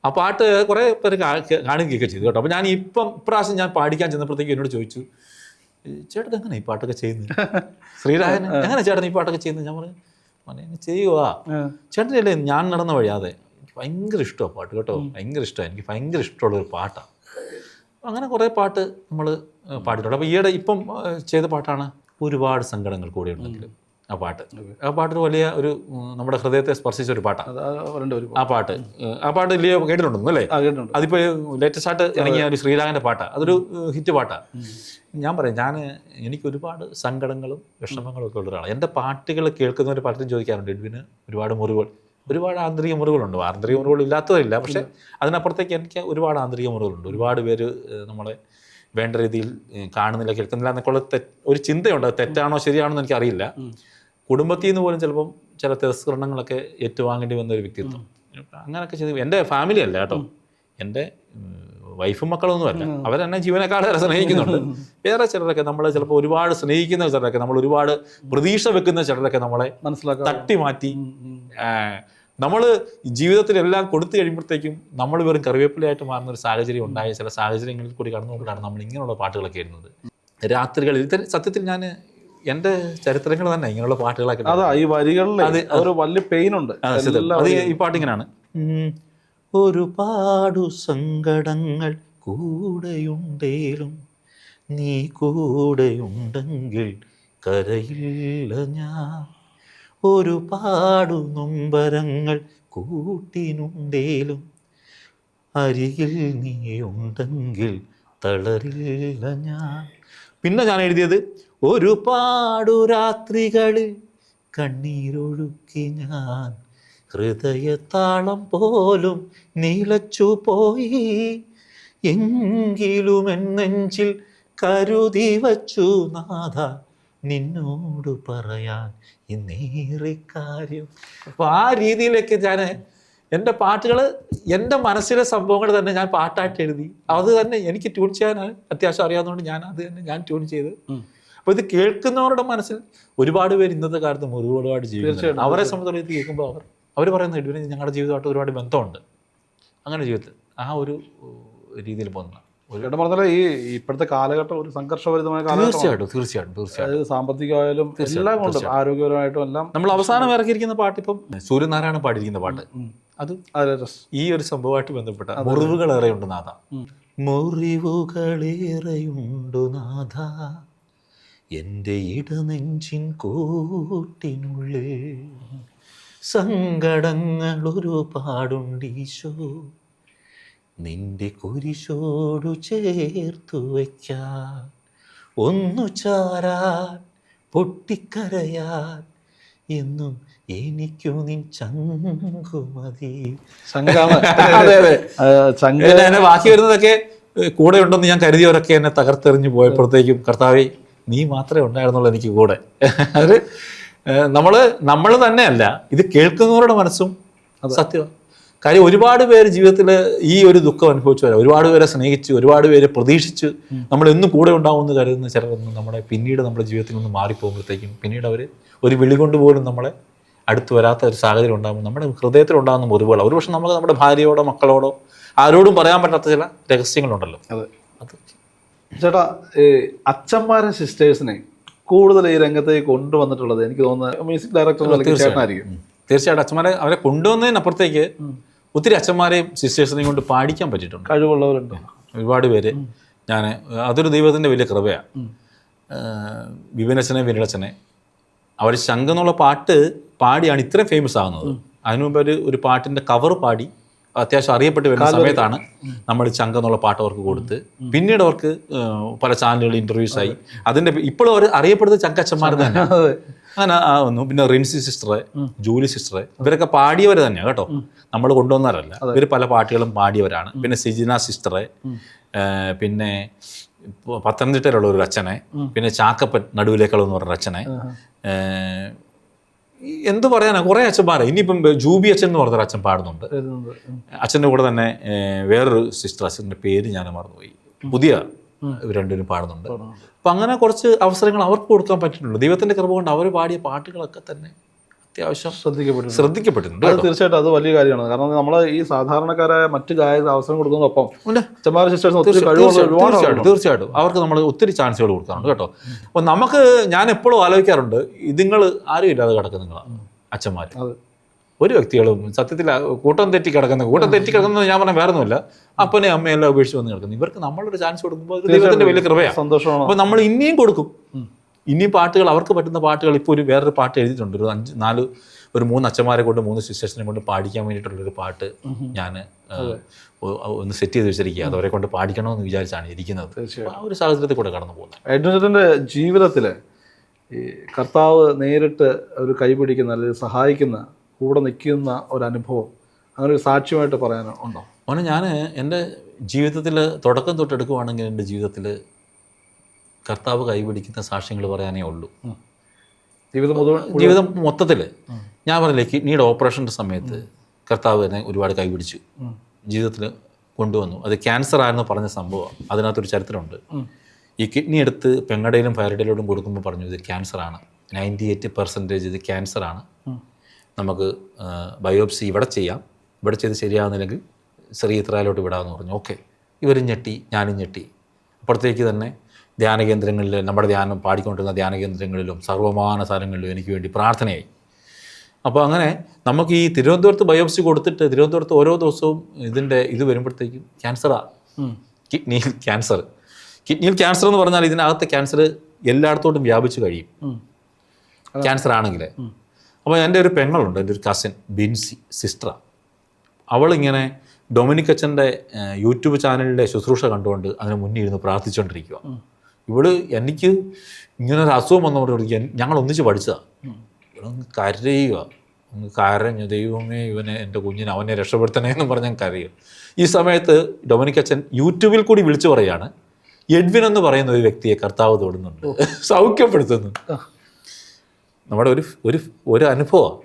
ആ. പാട്ട് കുറേ പേര് കാണുകയൊക്കെ ചെയ്തു കേട്ടോ. അപ്പോൾ ഞാൻ ഇപ്പം ഇപ്രാവശ്യം ഞാൻ പാടിക്കാൻ ചെന്നപ്പോഴത്തേക്ക് എന്നോട് ചോദിച്ചു ചേട്ടൻ എങ്ങനെ ഈ പാട്ടൊക്കെ ചെയ്യുന്നത് ശ്രീരാഗൻ എങ്ങനെ ചേട്ടൻ ഈ പാട്ടൊക്കെ ചെയ്യുന്നത് ഞാൻ പറഞ്ഞു മോനെ ആ. ചേട്ടനല്ലേ ഞാൻ നടന്ന വഴിയാതെ എനിക്ക് ഭയങ്കര ഇഷ്ടമാണ് പാട്ട് കേട്ടോ. ഭയങ്കര ഇഷ്ടമാണ് എനിക്ക് ഭയങ്കര ഇഷ്ടമുള്ള ഒരു പാട്ടാണ് അങ്ങനെ കുറേ പാട്ട് നമ്മൾ പാടിയിട്ടുണ്ട്. അപ്പോൾ ഈയിടെ ഇപ്പം ചെയ്ത പാട്ടാണ് ഒരുപാട് സങ്കടങ്ങൾ കൂടെ ഉണ്ടെങ്കിലും. ആ പാട്ട്. ആ പാട്ടൊരു വലിയ ഒരു നമ്മുടെ ഹൃദയത്തെ സ്പർശിച്ച ഒരു പാട്ടാണ് ആ രണ്ട് ഒരു ആ പാട്ട്. ആ പാട്ട് ഇല്ലയോ കേട്ടിട്ടുണ്ടോ അല്ലേ? കേട്ടിട്ടുണ്ട്. അതിപ്പോൾ ലേറ്റസ്റ്റ് ആയിട്ട് ഇറങ്ങിയ ഒരു ശ്രീരാഗന്റെ പാട്ടാണ് അതൊരു ഹിറ്റ് പാട്ടാണ് ഞാൻ പറയാം ഞാൻ എനിക്ക് ഒരുപാട് സങ്കടങ്ങളും വിഷമങ്ങളും ഒക്കെ ഉള്ള ഒരാളാണ് എന്റെ പാട്ടുകൾ കേൾക്കുന്നവർ പലരും ചോദിക്കാറുണ്ട് എഡ്വിന് ഒരുപാട് മുറിവുകൾ ഒരുപാട് ആന്തരിക മുറിവുകളുണ്ട്. ആന്തരിക മുറിവുകൾ ഇല്ലാത്തവരില്ല. പക്ഷേ അതിനപ്പുറത്തേക്ക് എനിക്ക് ഒരുപാട് ആന്തരിക മുറിവുകളുണ്ട്. ഒരുപാട് പേര് നമ്മളെ വേണ്ട രീതിയിൽ കാണുന്നില്ല കേൾക്കുന്നില്ല എന്നൊക്കെയുള്ള ഒരു ചിന്തയുണ്ട്. തെറ്റാണോ ശരിയാണോ എന്ന് എനിക്കറിയില്ല. കുടുംബത്തിൽ നിന്ന് പോലും ചിലപ്പം ചില തിരസ്കരണങ്ങളൊക്കെ ഏറ്റുവാങ്ങേണ്ടി വന്ന ഒരു വ്യക്തിത്വം. അങ്ങനെയൊക്കെ ചെയ്ത് എന്റെ ഫാമിലി അല്ല കേട്ടോ. എന്റെ വൈഫും മക്കളൊന്നും അല്ല. അവരെന്നെ ജീവനക്കാരെ സ്നേഹിക്കുന്നുണ്ട്. വേറെ ചിലരൊക്കെ നമ്മൾ ചിലപ്പോൾ ഒരുപാട് സ്നേഹിക്കുന്ന ചിലരൊക്കെ നമ്മൾ ഒരുപാട് പ്രതീക്ഷ വെക്കുന്ന ചിലരൊക്കെ നമ്മളെ മനസ്സിലാക്കി തട്ടി മാറ്റി നമ്മൾ ജീവിതത്തിൽ എല്ലാം കൊടുത്തു കഴിയുമ്പോഴത്തേക്കും നമ്മൾ വെറും കറിവേപ്പിലയായിട്ട് മാറുന്ന ഒരു സാഹചര്യം ഉണ്ടായ ചില സാഹചര്യങ്ങളിൽ കൂടി കടന്നുകൊണ്ടാണ് നമ്മൾ ഇങ്ങനെയുള്ള പാട്ടുകളൊക്കെ എഴുതുന്നത്. രാത്രികളിൽ സത്യത്തിൽ ഞാൻ എന്റെ ചരിത്രങ്ങൾ തന്നെ ഇങ്ങനെയുള്ള പാട്ടുകളൊക്കെ അതാ ഈ വരികളിൽ ഒരു വലിയ പെയിൻ ഉണ്ട്. അത്. ഈ പാട്ട് ഇങ്ങനെയാണ്. ഒരുപാടു സങ്കടങ്ങൾ കൂടെയുണ്ടേലും നീ കൂടെയുണ്ടെങ്കിൽ കരയില്ല ഞാൻ. ഒരുപാടു നൊമ്പരങ്ങൾ കൂട്ടിനുണ്ടേലും അരികിൽ നീ ഉണ്ടെങ്കിൽ തളരില്ല ഞാൻ. പിന്നെ ഞാൻ എഴുതിയത് ഒരുപാടു രാത്രികളിൽ കണ്ണീരൊഴുക്കി ഞാൻ. ഹൃദയത്താളം പോലും നീലച്ചു പോയി. എങ്കിലും എന്നെഞ്ചിൽ കരുതി വച്ചു നാഥ നിന്നോട് പറയാൻ ഇന്നേറെ കാര്യം. അപ്പോൾ ആ രീതിയിലേക്ക് ഞാൻ എന്റെ പാട്ടുകൾ എന്റെ മനസ്സിലെ സംഭവങ്ങൾ തന്നെ ഞാൻ പാട്ടായിട്ട് എഴുതി അത് തന്നെ എനിക്ക് ട്യൂൺ ചെയ്യാൻ അത്യാവശ്യം അറിയാവുന്നതുകൊണ്ട് ഞാൻ അത് തന്നെ ഞാൻ ട്യൂൺ ചെയ്ത് അപ്പോൾ ഇത് കേൾക്കുന്നവരുടെ മനസ്സിൽ ഒരുപാട് പേര് ഇന്നത്തെ കാലത്ത് ഒരുപാട് ജീവിക്കും അവരെ സംബന്ധിച്ച് കേൾക്കുമ്പോൾ അവർ അവർ പറയുന്ന ഇവന് ഞങ്ങളുടെ ജീവിതമായിട്ട് ഒരുപാട് ബന്ധമുണ്ട്. അങ്ങനെ ജീവിതത്തിൽ ആ ഒരു രീതിയിൽ പോകുന്ന ഒരു ചേട്ടൻ പറഞ്ഞാൽ ഈ ഇപ്പോഴത്തെ കാലഘട്ടം ഒരു സംഘർഷഭരിതമായ കാലഘട്ടം തീർച്ചയായിട്ടും തീർച്ചയായിട്ടും തീർച്ചയായിട്ടും. സാമ്പത്തികമായാലും എല്ലാം കൊണ്ടും ആരോഗ്യപരമായിട്ടും എല്ലാം നമ്മൾ അവസാനം ഇറക്കിയിരിക്കുന്ന പാട്ട് ഇപ്പം സൂര്യനാരായണ പാടിയിരിക്കുന്ന പാട്ട്. അത് ഈ ഒരു സംഭവമായിട്ട് ബന്ധപ്പെട്ട മുറിവുകളേറെയുണ്ട് നാഥ. മുറിവുകളേറെയുണ്ടു നാഥ. എന്റെ ഇടനെഞ്ചിൻ കൂട്ടിനുള്ളിൽ സങ്കടങ്ങൾ ഒരുപാടുണ്ടീശോ നിന്റെ കുരിശോടു ചേർത്തു വയ്ക്കാൻ ഒന്നു ചാരാൻ പൊട്ടിക്കരയാൻ എന്നും എനിക്കു നിൻ ചങ്കുമതി. എന്നെ ബാക്കി വരുന്നതൊക്കെ കൂടെ ഉണ്ടെന്ന് ഞാൻ കരുതിയവരൊക്കെ എന്നെ തകർത്തെറിഞ്ഞു പോയപ്പോഴത്തേക്കും കർത്താവേ നീ മാത്രമേ ഉണ്ടായിരുന്നുള്ളൂ എനിക്ക് കൂടെ. അത് നമ്മൾ നമ്മൾ നമ്മൾ തന്നെയല്ല ഇത് കേൾക്കുന്നവരുടെ മനസ്സും സത്യം കാര്യം ഒരുപാട് പേര് ജീവിതത്തിൽ ഈ ഒരു ദുഃഖം അനുഭവിച്ചു വരാം. ഒരുപാട് പേരെ സ്നേഹിച്ച് ഒരുപാട് പേരെ പ്രതീക്ഷിച്ച്. നമ്മൾ എന്നും കൂടെ ഉണ്ടാവുമെന്ന് കരുതുന്ന ചിലരൊന്നും നമ്മുടെ പിന്നീട് നമ്മുടെ ജീവിതത്തിൽ നിന്ന് മാറിപ്പോകുമ്പോഴത്തേക്കും പിന്നീട് അവർ ഒരു വിളി കൊണ്ട് പോലും നമ്മളെ അടുത്ത് വരാത്ത ഒരു സാഹചര്യം ഉണ്ടാകുമ്പോൾ നമ്മുടെ ഹൃദയത്തിൽ ഉണ്ടാകുന്ന മുറിവുകൾ ഒരുപക്ഷെ നമുക്ക് നമ്മുടെ ഭാര്യയോടോ മക്കളോടോ ആരോടും പറയാൻ പറ്റാത്ത ചില രഹസ്യങ്ങളുണ്ടല്ലോ. അതെ അത്. ചേട്ടാ ഈ അച്ഛന്മാരും സിസ്റ്റേഴ്സിനെ കൂടുതൽ ഈ രംഗത്തേക്ക് കൊണ്ടുവന്നിട്ടുള്ളത് എനിക്ക് തോന്നുന്നത് മ്യൂസിക് ഡയറക്ടർ ചേട്ടനായിരിക്കും. തീർച്ചയായിട്ടും അച്ഛന്മാരെ അവരെ കൊണ്ടുവന്നതിനപ്പുറത്തേക്ക് ഒത്തിരി അച്ഛന്മാരെയും സിസ്റ്റേഴ്സിനെയും കൊണ്ട് പാടിക്കാൻ പറ്റിയിട്ടുണ്ട്. കഴിവുള്ളവരുണ്ട്. ഒരുപാട് പേര് ഞാൻ അതൊരു ദൈവത്തിന്റെ വലിയ കൃപയാണ് വിപിനച്ഛനെ വിരളച്ചനെ അവർ ശംഖെന്നുള്ള പാട്ട് പാടിയാണ് ഇത്രയും ഫേമസ് ആകുന്നത് അതിനു മുമ്പ് ഒരു ഒരു പാട്ടിന്റെ കവർ പാടി അത്യാവശ്യം അറിയപ്പെട്ട് വരുന്ന സമയത്താണ് നമ്മൾ ചങ്ക എന്നുള്ള പാട്ട് അവർക്ക് കൊടുത്ത്. പിന്നീട് അവർക്ക് പല ചാനലുകളിൽ ഇന്റർവ്യൂസ് ആയി. അതിന്റെ ഇപ്പോഴും അവർ അറിയപ്പെടുന്നത് ചങ്കച്ചന്മാർ തന്നെ അങ്ങനെ ആ വന്നു. പിന്നെ റിൻസി സിസ്റ്ററെ ജൂലി സിസ്റ്ററെ ഇവരൊക്കെ പാടിയവർ തന്നെയാണ് കേട്ടോ. നമ്മൾ കൊണ്ടുവന്നവരല്ല. ഇവർ പല പാട്ടുകളും പാടിയവരാണ്. പിന്നെ സിജിന സിസ്റ്ററെ പിന്നെ പത്തനംതിട്ടയിലുള്ള ഒരു അച്ഛനെ പിന്നെ ചാക്കപ്പൻ നടുവിലേക്കുള്ള എന്ന് പറഞ്ഞ അച്ഛനെ എന്ത് പറയാനാ? കുറേ അച്ഛന്മാരെ ഇനിയിപ്പം ജൂബി അച്ഛൻ എന്ന് പറഞ്ഞൊരു അച്ഛൻ പാടുന്നുണ്ട്. അച്ഛന്റെ കൂടെ തന്നെ വേറൊരു സിസ്റ്റർ അച്ഛന്റെ പേര് ഞാൻ മറന്നുപോയി. പുതിയ രണ്ടുപേരും പാടുന്നുണ്ട്. അപ്പം അങ്ങനെ കുറച്ച് അവസരങ്ങൾ അവർക്ക് കൊടുക്കാൻ പറ്റിയിട്ടുണ്ട് ദൈവത്തിന്റെ കൃപ കൊണ്ട് അവർ പാടിയ പാട്ടുകളൊക്കെ തന്നെ അത്യാവശ്യം ശ്രദ്ധിക്കപ്പെട്ടു ശ്രദ്ധിക്കപ്പെട്ടിട്ടുണ്ട് അത്. തീർച്ചയായിട്ടും അത് വലിയ കാര്യമാണ്. കാരണം നമ്മൾ ഈ സാധാരണക്കാരായ മറ്റു ഗായക അവസരം കൊടുക്കുന്നതൊപ്പം സിസ്റ്റേഴ്സും കഴിവുള്ള തീർച്ചയായിട്ടും, തീർച്ചയായിട്ടും അവർക്ക് നമ്മൾ ഒത്തിരി ചാൻസുകൾ കൊടുക്കാറുണ്ട് കേട്ടോ. അപ്പോൾ നമുക്ക് ഞാൻ എപ്പോഴും ആലോചിക്കാറുണ്ട് ഇതുങ്ങൾ ആരും ഇല്ലാതെ കിടക്കുന്ന നിങ്ങളാണ് അച്ഛന്മാർ. ഒരു വ്യക്തികളും സത്യത്തിൽ കൂട്ടം തെറ്റി കിടക്കുന്ന കൂട്ടം തെറ്റി കിടക്കുന്നത് ഞാൻ പറഞ്ഞ വേറെ ഒന്നുമില്ല അപ്പനെ അമ്മയെല്ലാം ഉപേക്ഷിച്ച് വന്ന് കിടക്കുന്നു. ഇവർക്ക് നമ്മളൊരു ചാൻസ് കൊടുക്കുമ്പോൾ ദൈവത്തിന്റെ വലിയ കൃപയാണ്. സന്തോഷമാണ്. അപ്പോൾ നമ്മൾ ഇനിയും കൊടുക്കും. ഇനിയും പാട്ടുകൾ അവർക്ക് പറ്റുന്ന പാട്ടുകൾ ഇപ്പോൾ ഒരു വേറൊരു പാട്ട് എഴുതിയിട്ടുണ്ട്. ഒരു അഞ്ച് നാല് ഒരു മൂന്ന് അച്ഛന്മാരെ കൊണ്ട് മൂന്ന് സിസ്റ്റേഴ്സിനെ കൊണ്ട് പാടിക്കാൻ വേണ്ടിയിട്ടുള്ളൊരു പാട്ട് ഞാൻ ഒന്ന് സെറ്റ് ചെയ്ത് വെച്ചിരിക്കുക അതവരെ കൊണ്ട് പാടിക്കണമെന്ന് വിചാരിച്ചാണ് ഇരിക്കുന്നത്. ആ ഒരു സാഹചര്യത്തിൽ കൂടെ കടന്നു പോകുന്നത്. എഡ്വിൻചേട്ടന്റെ ജീവിതത്തിൽ ഈ കർത്താവ് നേരിട്ട് ഒരു കൈപിടിക്കുന്ന അല്ലെങ്കിൽ സഹായിക്കുന്ന കൂടെ നിൽക്കുന്ന ഒരു അനുഭവം അങ്ങനെ ഒരു സാക്ഷ്യമായിട്ട് പറയാൻ ഉണ്ടോ? മോനെ ഞാൻ എന്റെ ജീവിതത്തിൽ തുടക്കം തൊട്ട് എടുക്കുവാണെങ്കിൽ എന്റെ ജീവിതത്തിൽ കർത്താവ് കൈപിടിക്കുന്ന സാക്ഷ്യങ്ങൾ പറയാനേ ഉള്ളൂ. ജീവിതം ജീവിതം മൊത്തത്തിൽ ഞാൻ പറഞ്ഞില്ലേ കിഡ്നിയുടെ ഓപ്പറേഷന്റെ സമയത്ത് കർത്താവ് എന്നെ ഒരുപാട് കൈപിടിച്ചു. ജീവിതത്തിൽ കൊണ്ടുവന്നു. അത് ക്യാൻസർ ആയിരുന്നു പറഞ്ഞ സംഭവം അതിനകത്തൊരു ചരിത്രമുണ്ട്. ഈ കിഡ്നി എടുത്ത് പെങ്ങടയിലും ഫയറിഡയിലോടും കൊടുക്കുമ്പോൾ പറഞ്ഞു ഇത് ക്യാൻസറാണ് നയന്റി എയ്റ്റ് പെർസെന്റേജ് ഇത് ക്യാൻസറാണ് നമുക്ക് ബയോപ്സി ഇവിടെ ചെയ്യാം. ഇവിടെ ചെയ്ത് ശരിയാകുന്നില്ലെങ്കിൽ ചെറിയ ഇത്രയിലോട്ട് വിടാമെന്ന് പറഞ്ഞു. ഓക്കെ ഇവരും ഞെട്ടി ഞാനും ഞെട്ടി. അപ്പുറത്തേക്ക് തന്നെ ധ്യാന കേന്ദ്രങ്ങളിൽ നമ്മുടെ ധ്യാനം പാടിക്കൊണ്ടിരുന്ന ധ്യാന കേന്ദ്രങ്ങളിലും സർവമാന സ്ഥലങ്ങളിലും എനിക്ക് വേണ്ടി പ്രാർത്ഥനയായി. അപ്പോൾ അങ്ങനെ നമുക്ക് ഈ തിരുവനന്തപുരത്ത് ബയോപ്സി കൊടുത്തിട്ട് തിരുവനന്തപുരത്ത് ഓരോ ദിവസവും ഇതിന്റെ ഇത് വരുമ്പോഴത്തേക്കും ക്യാൻസറാണ് കിഡ്നിയിൽ ക്യാൻസർ. കിഡ്നിയിൽ ക്യാൻസർ എന്ന് പറഞ്ഞാൽ ഇതിനകത്തെ ക്യാൻസർ എല്ലായിടത്തോട്ടും വ്യാപിച്ചു കഴിയും. ക്യാൻസർ ആണെങ്കിൽ അപ്പോൾ എന്റെ ഒരു പെങ്ങളുണ്ട് എന്റെ ഒരു കസിൻ ബിൻസി സിസ്റ്റർ അവളിങ്ങനെ ഡൊമിനിക് അച്ഛന്റെ യൂട്യൂബ് ചാനലിലെ ശുശ്രൂഷ കണ്ടുകൊണ്ട് അതിന് മുന്നിൽ ഇരുന്ന് പ്രാർത്ഥിച്ചുകൊണ്ടിരിക്കുക ഇവൾ എനിക്ക് ഇങ്ങനെ ഒരു അസുഖം വന്നവരോട് ഞങ്ങൾ ഒന്നിച്ച് പഠിച്ചതാണ് ഇവളങ്ങ് കരയുക. അങ്ങ് കരഞ്ഞു ദൈവമേ ഇവനെ എന്റെ കുഞ്ഞിനെ അവനെ രക്ഷപ്പെടുത്തണേ എന്ന് പറഞ്ഞ് ഞാൻ കരയുക. ഈ സമയത്ത് ഡൊമിനിക് അച്ഛൻ യൂട്യൂബിൽ കൂടി വിളിച്ചു പറയാണ് എഡ്വിൻ എന്ന് പറയുന്ന ഒരു വ്യക്തിയെ കർത്താവ് തൊടുന്നുണ്ട്. സൗഖ്യപ്പെടുത്തുന്നു. നമ്മുടെ ഒരു ഒരു ഒരു അനുഭവമാണ്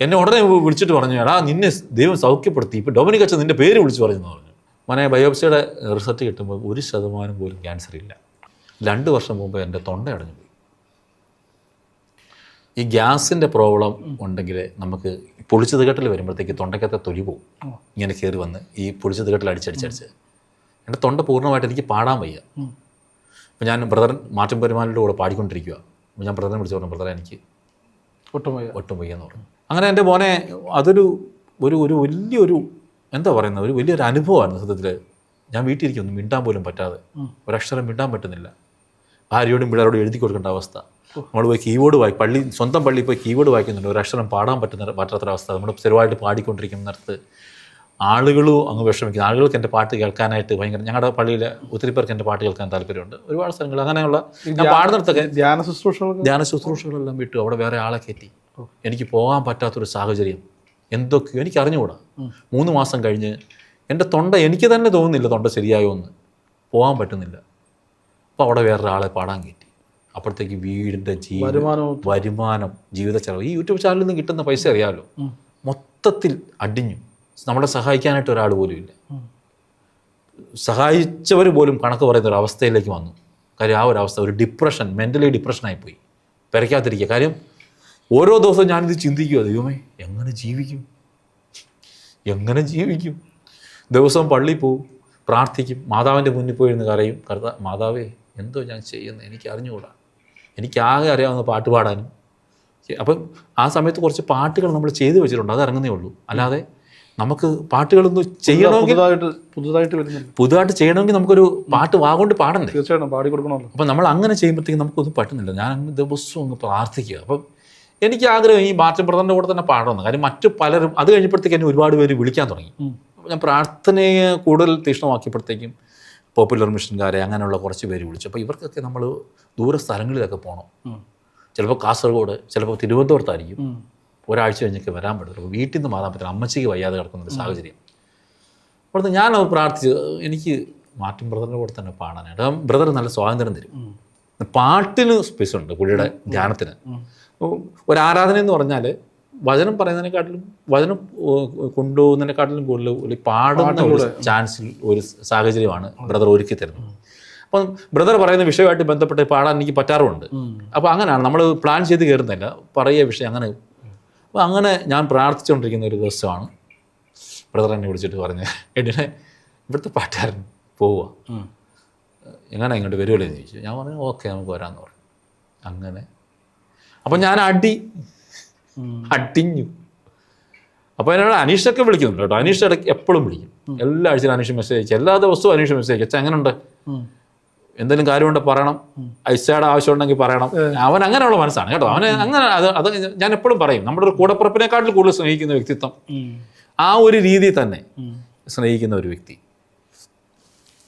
എന്നെ ഉടനെ വിളിച്ചിട്ട് പറഞ്ഞു എടാ നിന്നെ ദൈവം സൗഖ്യപ്പെടുത്തി. ഇപ്പം ഡൊമിനിക് അച്ഛൻ നിന്റെ പേര് വിളിച്ച് പറഞ്ഞു എന്ന് പറഞ്ഞു. മോനെ ബയോപ്സിയുടെ റിസൾട്ട് കിട്ടുമ്പോൾ ഒരു ശതമാനം പോലും ക്യാൻസർ ഇല്ല രണ്ട് വർഷം മുമ്പ് എന്റെ തൊണ്ട അടഞ്ഞു പോയി. ഈ ഗ്യാസിന്റെ പ്രോബ്ലം ഉണ്ടെങ്കിൽ നമുക്ക് പൊളിച്ചത് കെട്ടൽ വരുമ്പോഴത്തേക്ക് തൊണ്ടയ്ക്കത്തെ തൊലി പോവും ഇങ്ങനെ കയറി വന്ന് ഈ പൊളിച്ചത് കെട്ടൽ അടിച്ചടിച്ചടിച്ച് എന്റെ തൊണ്ട പൂർണമായിട്ട് എനിക്ക് പാടാൻ വയ്യ. അപ്പോൾ ഞാൻ ബ്രദർ മാറ്റം പെരുമാലിന്റെ കൂടെ പാടിക്കൊണ്ടിരിക്കുക അപ്പോൾ ഞാൻ ബ്രദറിനെ വിളിച്ചു പറഞ്ഞു ബ്രദറെ എനിക്ക് ഒട്ടും വയ്യ. ഒട്ടും വയ്യെന്ന് പറഞ്ഞു. അങ്ങനെ എന്റെ മോനെ അതൊരു ഒരു ഒരു വലിയൊരു എന്താ പറയുന്നത്? ഒരു വലിയൊരു അനുഭവമായിരുന്നു സത്യത്തിൽ. ഞാൻ വീട്ടിലിരിക്കുന്നു മിണ്ടാൻ പോലും പറ്റാതെ. ഒരക്ഷരം മിണ്ടാൻ പറ്റുന്നില്ല. ഭാര്യയോടും പിള്ളേരോടും എഴുതി കൊടുക്കേണ്ട അവസ്ഥ. നമ്മൾ പോയി കീബോർഡ് വായി പള്ളി സ്വന്തം പള്ളി പോയി കീബോർഡ് വായിക്കുന്നുണ്ട്. ഒരു അക്ഷരം പാടാൻ പറ്റുന്ന പറ്റാത്തൊരവസ്ഥ നമ്മൾ സ്ഥിരമായിട്ട് പാടിക്കൊണ്ടിരിക്കുന്നിടത്ത് ആളുകളും അങ്ങ് വിഷമിക്കുന്നു. ആളുകൾക്ക് എന്റെ പാട്ട് കേൾക്കാനായിട്ട് ഭയങ്കര ഞങ്ങളുടെ പള്ളിയിൽ ഒത്തിരി പേർക്ക് എന്റെ പാട്ട് കേൾക്കാൻ താല്പര്യമുണ്ട്. ഒരുപാട് സ്ഥലങ്ങൾ അങ്ങനെയുള്ള ഞാൻ പാടുന്നിടത്തൊക്കെ ധ്യാന ശുശ്രൂഷകൾ ധ്യാന ശുശ്രൂഷകളെല്ലാം വിട്ടു. അവിടെ വേറെ ആളെ കയറ്റി. എനിക്ക് പോകാൻ പറ്റാത്തൊരു സാഹചര്യം. എന്തൊക്കെയോ എനിക്ക് അറിഞ്ഞുകൂടാ മൂന്ന് മാസം കഴിഞ്ഞ് എന്റെ തൊണ്ട എനിക്ക് തന്നെ തോന്നുന്നില്ല തൊണ്ട ശരിയായോ എന്ന് പോകാൻ പറ്റുന്നില്ല. അപ്പോൾ അവിടെ വേറൊരാളെ പാടാൻ കിട്ടി. അപ്പോഴത്തേക്ക് വീടിന്റെ ജീവിത വരുമാനം വരുമാനം ജീവിത ചെലവ്. ഈ യൂട്യൂബ് ചാനലിൽ നിന്ന് കിട്ടുന്ന പൈസ അറിയാമല്ലോ മൊത്തത്തിൽ അടിഞ്ഞു. നമ്മളെ സഹായിക്കാനായിട്ട് ഒരാൾ പോലും ഇല്ല. സഹായിച്ചവർ പോലും കണക്ക് പറയുന്ന ഒരു അവസ്ഥയിലേക്ക് വന്നു. കാര്യം ആ ഒരു അവസ്ഥ ഒരു ഡിപ്രഷൻ മെന്റലി ഡിപ്രഷനായിപ്പോയി പെരയ്ക്കാതിരിക്കുക കാര്യം ഓരോ ദിവസവും ഞാനിത് ചിന്തിക്കുക ദൈവമേ എങ്ങനെ ജീവിക്കും? എങ്ങനെ ജീവിക്കും? ദിവസവും പള്ളിയിൽ പോവും പ്രാർത്ഥിക്കും മാതാവിന്റെ മുന്നിൽ പോയിരുന്ന് കരയും. കർത്ത മാതാവേ എന്തോ ഞാൻ ചെയ്യുന്നത്? എനിക്ക് അറിഞ്ഞുകൂടാ എനിക്കാകെ അറിയാവുന്ന പാട്ട് പാടാനും. അപ്പം ആ സമയത്ത് കുറച്ച് പാട്ടുകൾ നമ്മൾ ചെയ്തു വെച്ചിട്ടുണ്ട്. അത് ഇറങ്ങുന്നേ ഉള്ളൂ. അല്ലാതെ നമുക്ക് പാട്ടുകളൊന്നും ചെയ്യണമെങ്കിൽ പുതുതായിട്ട് പുതുതായിട്ട് ചെയ്യണമെങ്കിൽ നമുക്കൊരു പാട്ട് വാഗോണ്ട് പാടണ്ടേ? തീർച്ചയായിട്ടും പാടി കൊടുക്കണമല്ലോ. അപ്പം നമ്മൾ അങ്ങനെ ചെയ്യുമ്പോഴത്തേക്കും നമുക്കൊന്നും പറ്റുന്നില്ല. ഞാൻ ദിവസവും ഒന്ന് പ്രാർത്ഥിക്കുക. അപ്പം എനിക്ക് ആഗ്രഹം ഈ മാർട്ടിൻ ബ്രദറിന്റെ കൂടെ തന്നെ പാടണം. കാര്യം മറ്റു പലരും അത് കഴിഞ്ഞപ്പോഴത്തേക്ക് എന്നെ ഒരുപാട് പേര് വിളിക്കാൻ തുടങ്ങി. ഞാൻ പ്രാർത്ഥനയെ കൂടുതൽ തീക്ഷ്ണമാക്കിയപ്പോഴത്തേക്കും പോപ്പുലർ മിഷൻകാരെ അങ്ങനെയുള്ള കുറച്ച് പേര് വിളിച്ചു. അപ്പോൾ ഇവർക്കൊക്കെ നമ്മൾ ദൂര സ്ഥലങ്ങളിലൊക്കെ പോകണം ചിലപ്പോൾ കാസർഗോഡ് ചിലപ്പോൾ തിരുവനന്തപുരത്തായിരിക്കും. ഒരാഴ്ച കഴിഞ്ഞൊക്കെ വരാൻ പറ്റും അപ്പോൾ വീട്ടിൽ നിന്ന് മാറാൻ പറ്റില്ല. അമ്മച്ചിക്ക് വയ്യാതെ കിടക്കുന്ന ഒരു സാഹചര്യം. അവിടുന്ന് ഞാനത് പ്രാർത്ഥിച്ചു എനിക്ക് മാർട്ടിൻ ബ്രദറിന്റെ കൂടെ തന്നെ പാടാനായിട്ട് ആ ബ്രദർ നല്ല സ്വാതന്ത്ര്യം തരും. പാട്ടിന് സ്പേസ് ഉണ്ട് പുള്ളിയുടെ ധ്യാനത്തിന് ഒരു ആരാധന എന്ന് പറഞ്ഞാൽ വചനം പറയുന്നതിനെക്കാട്ടിലും വചനം കൊണ്ടുപോകുന്നതിനെക്കാട്ടിലും കൂടുതൽ പാടുന്ന ഒരു ചാൻസ് ഒരു സാഹചര്യമാണ് ബ്രദർ ഒരുക്കി തരുന്നത്. അപ്പം ബ്രദർ പറയുന്ന വിഷയമായിട്ട് ബന്ധപ്പെട്ട് പാടാൻ എനിക്ക് പറ്റാറുമുണ്ട്. അപ്പോൾ അങ്ങനെയാണ്. നമ്മൾ പ്ലാൻ ചെയ്ത് കയറുന്നില്ല. പറയുക വിഷയം അങ്ങനെ. അപ്പോൾ അങ്ങനെ ഞാൻ പ്രാർത്ഥിച്ചുകൊണ്ടിരിക്കുന്ന ഒരു ദിവസമാണ് ബ്രദർ എന്നെ വിളിച്ചിട്ട് പറഞ്ഞ് എടിനെ ഇവിടുത്തെ പാട്ടുകാരൻ പോവുക എങ്ങനെ ഇങ്ങോട്ട് വരുമല്ലോ എന്ന് ചോദിച്ചു. ഞാൻ പറഞ്ഞു ഓക്കെ നമുക്ക് വരാമെന്ന് പറഞ്ഞു. അങ്ങനെ. അപ്പം ഞാൻ അടി അടിഞ്ഞു. അപ്പോൾ എന്നോട് അനീഷൊക്കെ വിളിക്കുന്നുണ്ട് കേട്ടോ. അനീഷ് ഇടയ്ക്ക് എപ്പോഴും വിളിക്കും. എല്ലാ ആഴ്ചയിലും അനീഷ് മെസ്സേജ് അയച്ചു എല്ലാ ദിവസവും അനീഷ് മെസ്സേജ് അയച്ചു അച്ഛാ എങ്ങനെയുണ്ട് എന്തെങ്കിലും കാര്യമുണ്ട്? പറയണം. ഐസയുടെ ആവശ്യമുണ്ടെങ്കിൽ പറയണം. അവൻ അങ്ങനെയുള്ള മനസ്സാണ് കേട്ടോ. അവന് അങ്ങനെ അത് അത് ഞാൻ എപ്പോഴും പറയും. നമ്മുടെ ഒരു കൂടപ്പുറപ്പിനെക്കാട്ടിൽ കൂടുതൽ സ്നേഹിക്കുന്ന വ്യക്തിത്വം. ആ ഒരു രീതി തന്നെ സ്നേഹിക്കുന്ന ഒരു വ്യക്തി.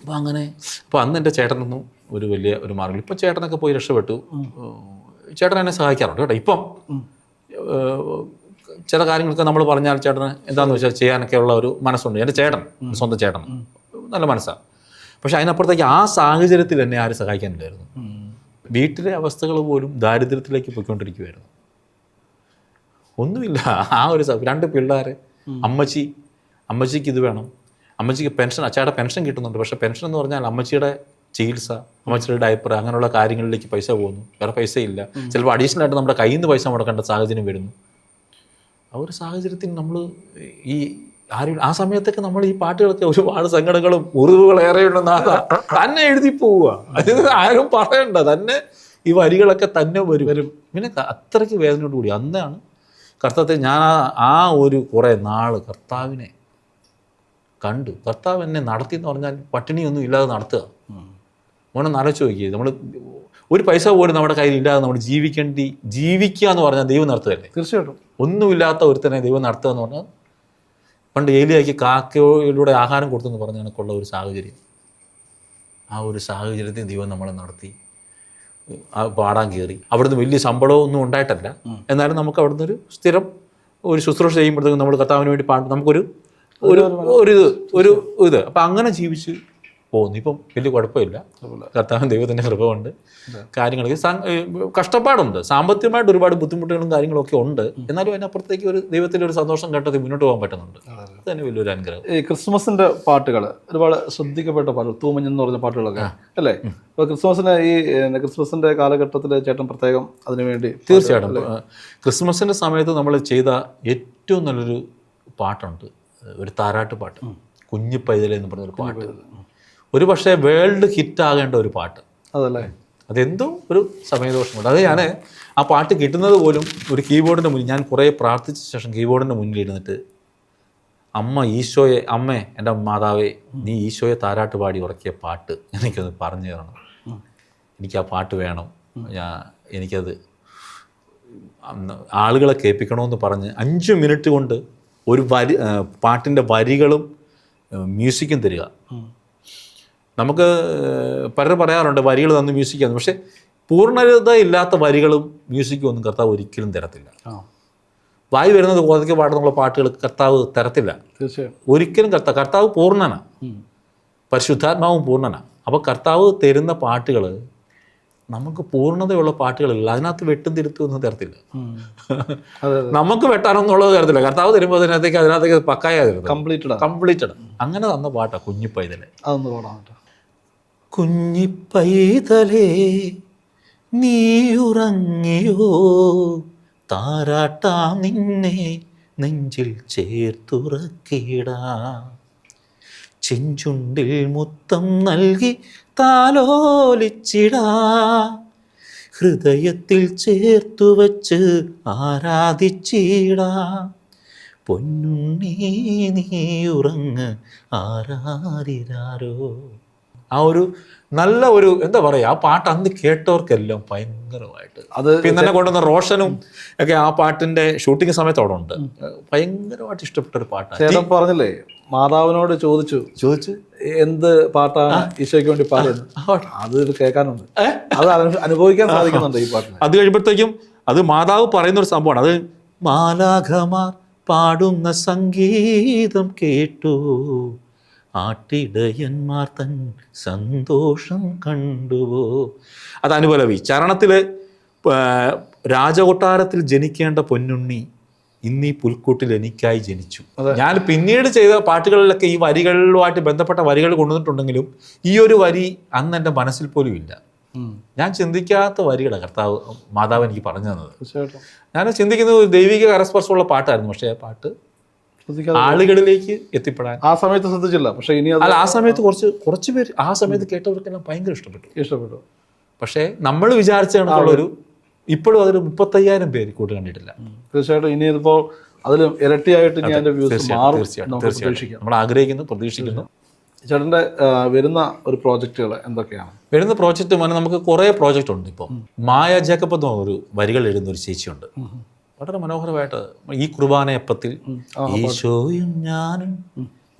അപ്പോൾ അങ്ങനെ അപ്പോൾ അന്ന് എന്റെ ചേട്ടനൊന്നും ഒരു വലിയ ഒരു മാർഗം ഇപ്പം ചേട്ടനൊക്കെ പോയി രക്ഷപ്പെട്ടു. ചേട്ടൻ എന്നെ സഹായിക്കാറുണ്ട് കേട്ടോ. ഇപ്പം ചില കാര്യങ്ങളൊക്കെ നമ്മൾ പറഞ്ഞാൽ ചേട്ടന് എന്താണെന്ന് വെച്ചാൽ ചെയ്യാനൊക്കെ ഉള്ള ഒരു മനസ്സുണ്ട്. എന്റെ ചേട്ടൻ സ്വന്തം ചേട്ടൻ. നല്ല മനസ്സാണ് പക്ഷെ അതിനപ്പുറത്തേക്ക് ആ സാഹചര്യത്തിൽ എന്നെ ആരും സഹായിക്കാനില്ലായിരുന്നു. വീട്ടിലെ അവസ്ഥകൾ പോലും ദാരിദ്ര്യത്തിലേക്ക് പോയിക്കൊണ്ടിരിക്കുമായിരുന്നു ഒന്നുമില്ല. ആ ഒരു രണ്ട് പിള്ളേർ അമ്മച്ചി അമ്മച്ചിക്ക് ഇത് വേണം. അമ്മച്ചിക്ക് പെൻഷൻ അച്ചാടെ പെൻഷൻ കിട്ടുന്നുണ്ട്. പക്ഷേ പെൻഷൻ എന്ന് പറഞ്ഞാൽ അമ്മച്ചിയുടെ ചികിത്സ അമ്മച്ചിയുടെ ഡയപ്പർ അങ്ങനെയുള്ള കാര്യങ്ങളിലേക്ക് പൈസ പോകുന്നു. വേറെ പൈസ ഇല്ല ചിലപ്പോൾ അഡീഷണൽ ആയിട്ട് നമ്മുടെ കയ്യിൽ നിന്ന് പൈസ മുടക്കേണ്ട സാഹചര്യം വരുന്നു. ആ ഒരു സാഹചര്യത്തിൽ നമ്മൾ ഈ ആരും ആ സമയത്തൊക്കെ നമ്മൾ ഈ പാട്ടുകളൊക്കെ ഒരുപാട് സങ്കടങ്ങളും ഏറെ അതാ തന്നെ എഴുതി പോവുക. അതിന് ആരും പറയണ്ട. തന്നെ ഈ വരികളൊക്കെ തന്നെ വരും. വരും. പിന്നെ അത്രയ്ക്ക് വേദനയോട് കൂടി. അന്നാണ് കർത്താവത്തെ ഞാൻ ആ- ആ ഒരു കുറേ നാൾ കർത്താവിനെ കണ്ടു. കർത്താവ് എന്നെ നടത്തി എന്ന് പറഞ്ഞാൽ പട്ടിണിയൊന്നും ഇല്ലാതെ നടത്തുക. മോനൊന്ന് ആലോചിച്ച് നോക്കിയേ നമ്മൾ ഒരു പൈസ പോലും നമ്മുടെ കയ്യിൽ ഇല്ലാതെ നമ്മൾ ജീവിക്കേണ്ടി ജീവിക്കുക എന്ന് പറഞ്ഞാൽ ദൈവം നടത്തുകയല്ലേ? തീർച്ചയായിട്ടും. ഒന്നുമില്ലാത്ത ഒരുത്തനെ ദൈവം നടത്തുക എന്ന് പറഞ്ഞാൽ പണ്ട് ഏലിയാക്കി കാക്കയിലൂടെ ആഹാരം കൊടുത്തെന്ന് പറഞ്ഞ കണക്കുള്ള ഒരു സാഹചര്യം. ആ ഒരു സാഹചര്യത്തിൽ ദൈവം നമ്മളെ നടത്തി ആ പാടാൻ കയറി. അവിടുന്ന് വലിയ ശമ്പളവും ഒന്നും ഉണ്ടായിട്ടല്ല എന്നാലും നമുക്ക് അവിടുന്ന് ഒരു സ്ഥിരം ഒരു ശുശ്രൂഷ ചെയ്യുമ്പോഴത്തേക്കും നമ്മൾ കർത്താവിന് വേണ്ടി പാടും നമുക്കൊരു ഒരു ഒരു ഇത്. അപ്പം അങ്ങനെ ജീവിച്ച് പോകുന്നു ഇപ്പം വലിയ കുഴപ്പമില്ല. കർത്താവ് ദൈവത്തിന്റെ കൃപ കൊണ്ട് കാര്യങ്ങളൊക്കെ കഷ്ടപ്പാടുണ്ട്. സാമ്പത്തികമായിട്ട് ഒരുപാട് ബുദ്ധിമുട്ടുകളും കാര്യങ്ങളൊക്കെ ഉണ്ട്. എന്നാലും അതിനപ്പുറത്തേക്ക് ഒരു ദൈവത്തിന്റെ ഒരു സന്തോഷം കണ്ടെത്തി മുന്നോട്ട് പോകാൻ പറ്റുന്നുണ്ട്. അത് തന്നെ വലിയൊരു അനുഗ്രഹം. ഈ ക്രിസ്മസിന്റെ പാട്ടുകൾ ഒരുപാട് ശ്രദ്ധിക്കപ്പെട്ട പാട്ടുകൾ തൂമഞ്ഞ് എന്ന് പറഞ്ഞ പാട്ടുകളൊക്കെ അല്ലേ? അപ്പോൾ ക്രിസ്മസിന് ഈ ക്രിസ്മസിന്റെ ക്രിസ്മസിന്റെ കാലഘട്ടത്തിൽ ചേട്ടൻ പ്രത്യേകം അതിനുവേണ്ടി തീർച്ചയായിട്ടും. ക്രിസ്മസിന്റെ സമയത്ത് നമ്മൾ ചെയ്ത ഏറ്റവും നല്ലൊരു പാട്ടുണ്ട്. ഒരു താരാട്ട് പാട്ട്. കുഞ്ഞു പൈതൽ എന്ന് പറഞ്ഞൊരു പാട്ട്. ഒരു പക്ഷേ വേൾഡ് ഹിറ്റ് ആകേണ്ട ഒരു പാട്ട്. അതല്ലേ? അതെന്തോ ഒരു സമയദോഷമുണ്ട്. അത് ഞാൻ ആ പാട്ട് കിട്ടുന്നത് പോലും ഒരു കീബോർഡിന്റെ മുന്നിൽ ഞാൻ കുറേ പ്രാർത്ഥിച്ച ശേഷം കീബോർഡിന്റെ മുന്നിൽ ഇരുന്നിട്ട് അമ്മ ഈശോയെ അമ്മേ എന്റെ മാതാവേ നീ ഈശോയെ താരാട്ട് പാടി ഉറക്കിയ പാട്ട് എനിക്കൊന്ന് പറഞ്ഞു തരണം. എനിക്ക് ആ പാട്ട് വേണം. ഞാൻ എനിക്കത് ആളുകളെ കേൾപ്പിക്കണമെന്ന് പറഞ്ഞ് അഞ്ച് മിനിറ്റ് കൊണ്ട് ഒരു വരി പാട്ടിന്റെ വരികളും മ്യൂസിക്കും തരിക. നമുക്ക് പലരും പറയാറുണ്ട് വരികൾ തന്ന് മ്യൂസിക് തന്നു. പക്ഷേ പൂർണത ഇല്ലാത്ത വരികളും മ്യൂസിക്കും ഒന്നും കർത്താവ് ഒരിക്കലും തരത്തില്ല. വായി വരുന്നത് കോതയ്ക്ക് പാടുന്നുള്ള പാട്ടുകൾ കർത്താവ് തരത്തില്ല. ഒരിക്കലും കർത്താവ് കർത്താവ് പൂർണനാണ്. പരിശുദ്ധാത്മാവും പൂർണനാണ് അപ്പോൾ കർത്താവ് തരുന്ന പാട്ടുകൾ നമുക്ക് പൂർണതയുള്ള പാട്ടുകളില്ല. അതിനകത്ത് വെട്ടും തിരുത്തും ഒന്നും തരത്തില്ല. നമുക്ക് വെട്ടാനൊന്നുള്ളത് തരത്തില്ല. കർത്താവ് തരുമ്പോൾ അതിനകത്തേക്ക് അതിനകത്തേക്ക് പക്കായ കംപ്ലീറ്റഡ് കംപ്ലീറ്റഡ് അങ്ങനെ തന്ന പാട്ടാണ് കുഞ്ഞിപ്പൈതലെ. അതൊന്ന് പാടാൻ കുഞ്ഞിപ്പൈതലേ നീ ഉറങ്ങിയോ താരാട്ടാം നിന്നെ നെഞ്ചിൽ ചേർത്തുറക്കിടാം. ചെഞ്ചുണ്ടിൽ മുത്തം നൽകി താലോലിച്ചിടാ. ഹൃദയത്തിൽ ചേർത്തു വച്ച് ആരാധിച്ചിടാ. പൊന്നുണ്ണി നീ ഉറങ്ങ് ആരാരിരാരോ ആ ഒരു നല്ല ഒരു എന്താ പറയാ ആ പാട്ട് അന്ന് കേട്ടവർക്കെല്ലാം ഭയങ്കരമായിട്ട്. അത് പിന്നെ തന്നെ കൊണ്ടുവന്ന റോഷനും ഒക്കെ ആ പാട്ടിന്റെ ഷൂട്ടിംഗ് സമയത്ത് അവിടെ ഉണ്ട്. ഭയങ്കരമായിട്ട് ഇഷ്ടപ്പെട്ട ഒരു പാട്ടാണ്. ചേട്ടൻ പറഞ്ഞില്ലേ മാതാവിനോട് ചോദിച്ചു. ചോദിച്ചു? എന്ത് പാട്ടാണ് ഈശോയ്ക്ക് വേണ്ടി പാടുന്നത്. അത് കേൾക്കാനുണ്ട്. അത് അനു- അനുഭവിക്കാൻ സാധിക്കുന്നുണ്ട് ഈ പാട്ട് അത് കഴിയുമ്പോഴത്തേക്കും അത് മാതാവ് പറയുന്ന ഒരു സംഭവമാണ്. അത് മാലാഖമാർ പാടുന്ന സംഗീതം കേട്ടു. ആട്ടിടയന്മാർ തൻ സന്തോഷം കണ്ടുവോ? അത് അനുപലവി ചരണത്തിൽ രാജകൊട്ടാരത്തിൽ ജനിക്കേണ്ട പൊന്നുണ്ണി ഇന്നീ പുൽക്കൂട്ടിൽ എനിക്കായി ജനിച്ചു. ഞാൻ പിന്നീട് ചെയ്ത പാട്ടുകളിലൊക്കെ ഈ വരികളുമായിട്ട് ബന്ധപ്പെട്ട വരികൾ കൊണ്ടുവന്നിട്ടുണ്ടെങ്കിലും ഈ ഒരു വരി അന്ന് എന്റെ മനസ്സിൽ പോലും ഇല്ല. ഞാൻ ചിന്തിക്കാത്ത വരികളാണ് കർത്താവ് മാതാവ് എനിക്ക് പറഞ്ഞു തന്നത്. ഞാൻ ചിന്തിക്കുന്നത് ദൈവിക കരസ്പർശമുള്ള പാട്ടായിരുന്നു. പക്ഷേ ആ പാട്ട് ആളുകളിലേക്ക് എത്തിപ്പെടാൻ. ആ സമയത്ത് ശ്രദ്ധിച്ചില്ല. പക്ഷേ ഇനി അല്ല ആ സമയത്ത് കുറച്ച് കുറച്ച് പേര് ആ സമയത്ത് കേട്ടവർക്കെല്ലാം ഭയങ്കര ഇഷ്ടപ്പെട്ടു. ഇഷ്ടപ്പെട്ടു. പക്ഷേ നമ്മൾ വിചാരിച്ച കണക്കുള്ള ഒരു ഇപ്പോഴും അതൊരു മുപ്പത്തയ്യായിരം പേര് കൂട്ട് കണ്ടിട്ടില്ല. തീർച്ചയായിട്ടും ഇനി ഇതിപ്പോൾ അതിൽ ഇരട്ടിയായിട്ട് ഇനി അതിന്റെ വ്യൂസ് മാറും തീർച്ചയായിട്ടും നമ്മൾ ആഗ്രഹിക്കുന്നു പ്രതീക്ഷിക്കുന്നു. ചേട്ടന്റെ വരുന്ന ഒരു പ്രോജക്റ്റുകൾ എന്തൊക്കെയാണ്? വരുന്ന പ്രോജക്റ്റ് മോനെ നമുക്ക് കുറേ പ്രോജക്റ്റ് ഉണ്ട് ഇപ്പം. മായ ജേക്കബ് എന്ന് ഒരു വരികൾ എഴുതുന്ന ഒരു ചേച്ചിയുണ്ട്. വളരെ മനോഹരമായിട്ട് ഈ കുർബാനയപ്പത്തിൽ ഈശോയും ഞാനും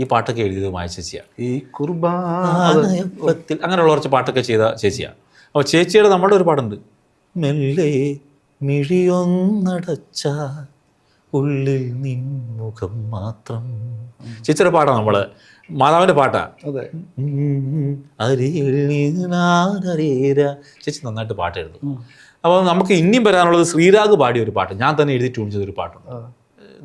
ഈ പാട്ടൊക്കെ എഴുതിയത് മായ ചേച്ചിയാണ്. ഈ കുർബാനയപ്പത്തിൽ അങ്ങനെയുള്ള കുറച്ച് പാട്ടൊക്കെ ചെയ്ത ചേച്ചിയാണ്. അപ്പോൾ ചേച്ചിയുടെ നമ്മുടെ ഒരു പാട്ടുണ്ട് മെല്ലെ മിഴിയൊന്നടച്ച ഉള്ളിൽ നിൻമുഖം മാത്രം. ചേച്ചിയുടെ പാട്ടാണ് നമ്മൾ മാതാവിന്റെ പാട്ടാ. അതെ. ചേച്ചി നന്നായിട്ട് പാട്ട് എഴുതും. അപ്പോൾ നമുക്ക് ഇനിയും വരാനുള്ളത് ശ്രീരാഗ് പാടിയ ഒരു പാട്ട്. ഞാൻ തന്നെ എഴുതി ട്യൂൺ ചെയ്തൊരു പാട്ടുണ്ട്.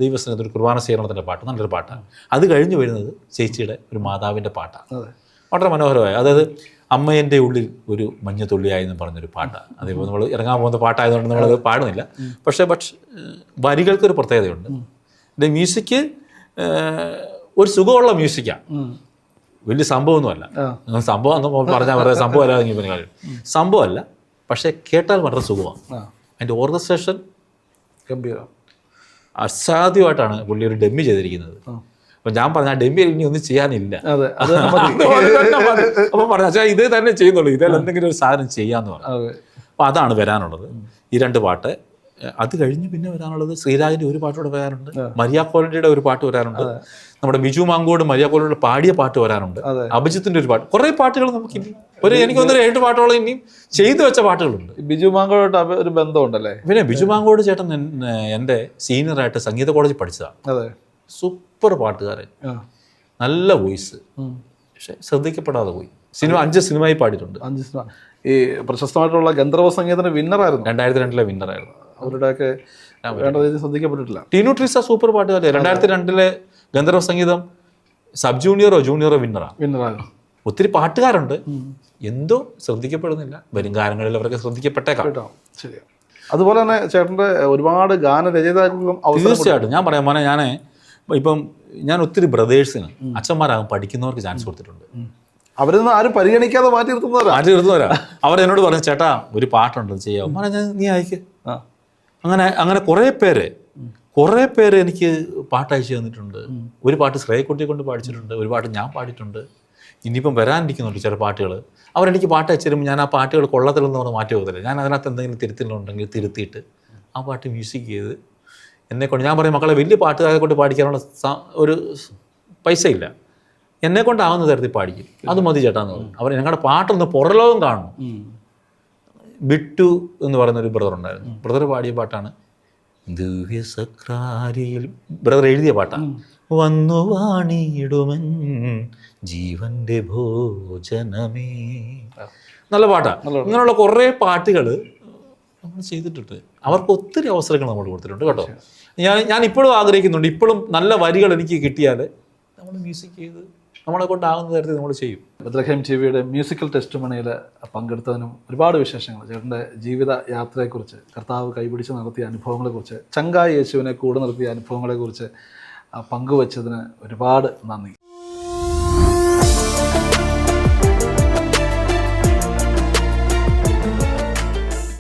ദൈവസ്നേഹത്തിൽ ഒരു കുർബാന സ്വീകരണത്തിന്റെ പാട്ട് നല്ലൊരു പാട്ടാണ്. അത് കഴിഞ്ഞ് വരുന്നത് ചേച്ചിയുടെ ഒരു മാതാവിന്റെ പാട്ടാണ്. വളരെ മനോഹരമായ അതായത് അമ്മേന്റെ ഉള്ളിൽ ഒരു മഞ്ഞത്തുള്ളിയായി എന്ന് പറഞ്ഞൊരു പാട്ടാണ്. അതേപോലെ നമ്മൾ ഇറങ്ങാൻ പോകുന്ന പാട്ടായതുകൊണ്ട് നമ്മളത് പാടുന്നില്ല. പക്ഷേ പക്ഷേ വരികൾക്കൊരു പ്രത്യേകതയുണ്ട്. എന്റെ മ്യൂസിക് ഒരു സുഖമുള്ള മ്യൂസിക്കാണ്. വലിയ സംഭവമൊന്നുമല്ല. സംഭവം എന്ന് പറഞ്ഞാൽ പറയാം സംഭവം അല്ലാതെ പിന്നെ കാര്യം. സംഭവമല്ല. പക്ഷേ കേട്ടാൽ വളരെ സുഖമാണ്. അതിന്റെ ഓർഗസ്ട്രേഷൻ ഗംഭീരം. അസാധ്യമായിട്ടാണ് പുള്ളി ഒരു ഡെമ്മി ചെയ്തിരിക്കുന്നത്. അപ്പൊ അപ്പം ഞാൻ പറഞ്ഞ ഡെമ്മി ഇനി ഒന്നും ചെയ്യാനില്ല. അപ്പം പറഞ്ഞു അച്ഛാ ഇത് തന്നെ ചെയ്യുന്നുള്ളൂ. ഇതിൽ എന്തെങ്കിലും ഒരു സാധനം ചെയ്യാന്ന് പറഞ്ഞു. അതെ. അതാണ് വരാനുള്ളത്. ഈ രണ്ട് പാട്ട് അത് കഴിഞ്ഞ് പിന്നെ വരാനുള്ളത് ശ്രീരാജിന്റെ ഒരു പാട്ട് കൂടെ വരാനുണ്ട്. മരിയ കോലണ്ടിയുടെ ഒരു പാട്ട് വരാനുണ്ട്. നമ്മുടെ ബിജു മാങ്കോട് മരിയ കോലണ്ടിയുടെ പാടിയ പാട്ട് വരാനുണ്ട്. അഭിജിത്തിന്റെ ഒരു പാട്ട്. കുറെ പാട്ടുകൾ നമുക്ക് ഇനി ഒരു എനിക്ക് തോന്നുന്നു ഏഴ് പാട്ടോളം ഇനിയും ചെയ്തു വെച്ച പാട്ടുകളുണ്ട്. ബിജു മാങ്കോട്ട് ഒരു ബന്ധമുണ്ടല്ലേ? പിന്നെ ബിജു മാങ്കോട് ചേട്ടൻ എന്റെ സീനിയർ ആയിട്ട് സംഗീത കോളേജിൽ പഠിച്ചതാണ്. സൂപ്പർ പാട്ടുകാരൻ. നല്ല വോയിസ്. പക്ഷെ ശ്രദ്ധിക്കപ്പെടാതെ പോയി. സിനിമ അഞ്ച് സിനിമയിൽ പാടിയിട്ടുണ്ട്. അഞ്ച് സിനിമ. ഈ പ്രശസ്തമായിട്ടുള്ള ഗന്ധർവ സംഗീതത്തിന് വിന്നറായിരുന്നു രണ്ടായിരത്തി രണ്ടിലെ വിന്നറായിരുന്നു അവരുടെയൊക്കെ വേണ്ട രീതിയിൽ ശ്രദ്ധിക്കപ്പെട്ടിട്ടില്ല. ടീനു ട്രീസ സൂപ്പർ പാട്ടുകാരെ. രണ്ടായിരത്തി രണ്ടിലെ ഗന്ധർവ സംഗീതം സബ് ജൂനിയറോ ജൂനിയറോ വിന്നറാണ്. വിന്നറായിരുന്നു ഒത്തിരി പാട്ടുകാരുണ്ട്. എന്തോ ശ്രദ്ധിക്കപ്പെടുന്നില്ല. വരും കാലങ്ങളിൽ അവരൊക്കെ ശ്രദ്ധിക്കപ്പെട്ടേക്കാം. കേട്ടോ. ശരിയാണ് അതുപോലെ തന്നെ ചേട്ടന്റെ ഒരുപാട് ഗാന അവസരം തീർച്ചയായിട്ടും. ഞാൻ പറയാം മോനെ ഞാൻ ഇപ്പം ഞാൻ ഒത്തിരി ബ്രദേഴ്സിന് അച്ഛന്മാരാകും പഠിക്കുന്നവർക്ക് ചാൻസ് കൊടുത്തിട്ടുണ്ട്. അവരൊന്നും ആരും പരിഗണിക്കാതെ മാറ്റി നിർത്തുന്നവരാ. മാറ്റി നിർത്തുന്നവരാ. അവർ എന്നോട് പറഞ്ഞു ചേട്ടാ ഒരു പാട്ടുണ്ട് ചെയ്യാം മോനെ ഞാൻ നീ അയക്ക്. ആ. അങ്ങനെ അങ്ങനെ കുറേ പേര് കുറേ പേര് എനിക്ക് പാട്ട് അയച്ചു തന്നിട്ടുണ്ട്. ഒരു പാട്ട് ശ്രേയക്കുട്ടിയെ കൊണ്ട് പാടിച്ചിട്ടുണ്ട് ഒരു പാട്ട് ഞാൻ പാടിയിട്ടുണ്ട്. ഇനിയിപ്പം വരാനിരിക്കുന്നുണ്ട് ചില പാട്ടുകൾ. അവരെനിക്ക് പാട്ട് അയച്ചു തരുമ്പോൾ ഞാൻ ആ പാട്ടുകൾ കൊള്ളത്തില്ലെന്ന് പറഞ്ഞ് മാറ്റി പോകത്തില്ല ഞാൻ അതിനകത്ത് എന്തെങ്കിലും തിരുത്തലുണ്ടെങ്കിൽ തിരുത്തിയിട്ട് ആ പാട്ട് മ്യൂസിക് ചെയ്ത് എന്നെക്കൊണ്ട് ഞാൻ പറയും മക്കളെ വലിയ പാട്ടുകാരെ കൊണ്ട് പാടിക്കാനുള്ള ഒരു പൈസ ഇല്ല എന്നെ കൊണ്ടാവുന്ന തരത്തിൽ പാടിക്കും. അത് മതി ചേട്ടാന്ന് പറഞ്ഞു അവർ ഞങ്ങളുടെ പാട്ടൊന്ന് പുറലോകം കാണണം. ഉം. ബിട്ടു എന്ന് പറയുന്ന ഒരു ബ്രദർ ഉണ്ടായിരുന്നു ബ്രദർ പാടിയ പാട്ടാണ് ദിവ്യ സക്രാരിയിൽ ബ്രദർ എഴുതിയ പാട്ടാണ് വന്നു വാണിയിടുമൻ ജീവന്റെ ഭോജനമേ. നല്ല പാട്ടാണ് ഇങ്ങനെയുള്ള കുറേ പാട്ടുകൾ നമ്മൾ ചെയ്തിട്ടുണ്ട്. അവർക്ക് ഒത്തിരി അവസരങ്ങൾ നമ്മൾ കൊടുത്തിട്ടുണ്ട് കേട്ടോ. ഞാൻ ഞാൻ ഇപ്പോഴും ആഗ്രഹിക്കുന്നുണ്ട്. ഇപ്പോഴും നല്ല വരികൾ എനിക്ക് കിട്ടിയാൽ നമ്മൾ മ്യൂസിക് ചെയ്ത് നമ്മളെ കൊണ്ടാകുന്ന തരത്തിൽ നമ്മൾ ചെയ്യും. ബദ്രഹേം ടി വിയുടെ മ്യൂസിക്കൽ ടെസ്റ്റ് മണിയിൽ പങ്കെടുത്തതിനും ഒരുപാട് വിശേഷങ്ങൾ. ചേട്ടന്റെ ജീവിത യാത്രയെക്കുറിച്ച് കർത്താവ് കൈപിടിച്ച് നടത്തിയ അനുഭവങ്ങളെക്കുറിച്ച് ചങ്കായ യേശുവിനെ കൂടെ നിർത്തിയ അനുഭവങ്ങളെക്കുറിച്ച് പങ്കുവച്ചതിന് ഒരുപാട് നന്ദി.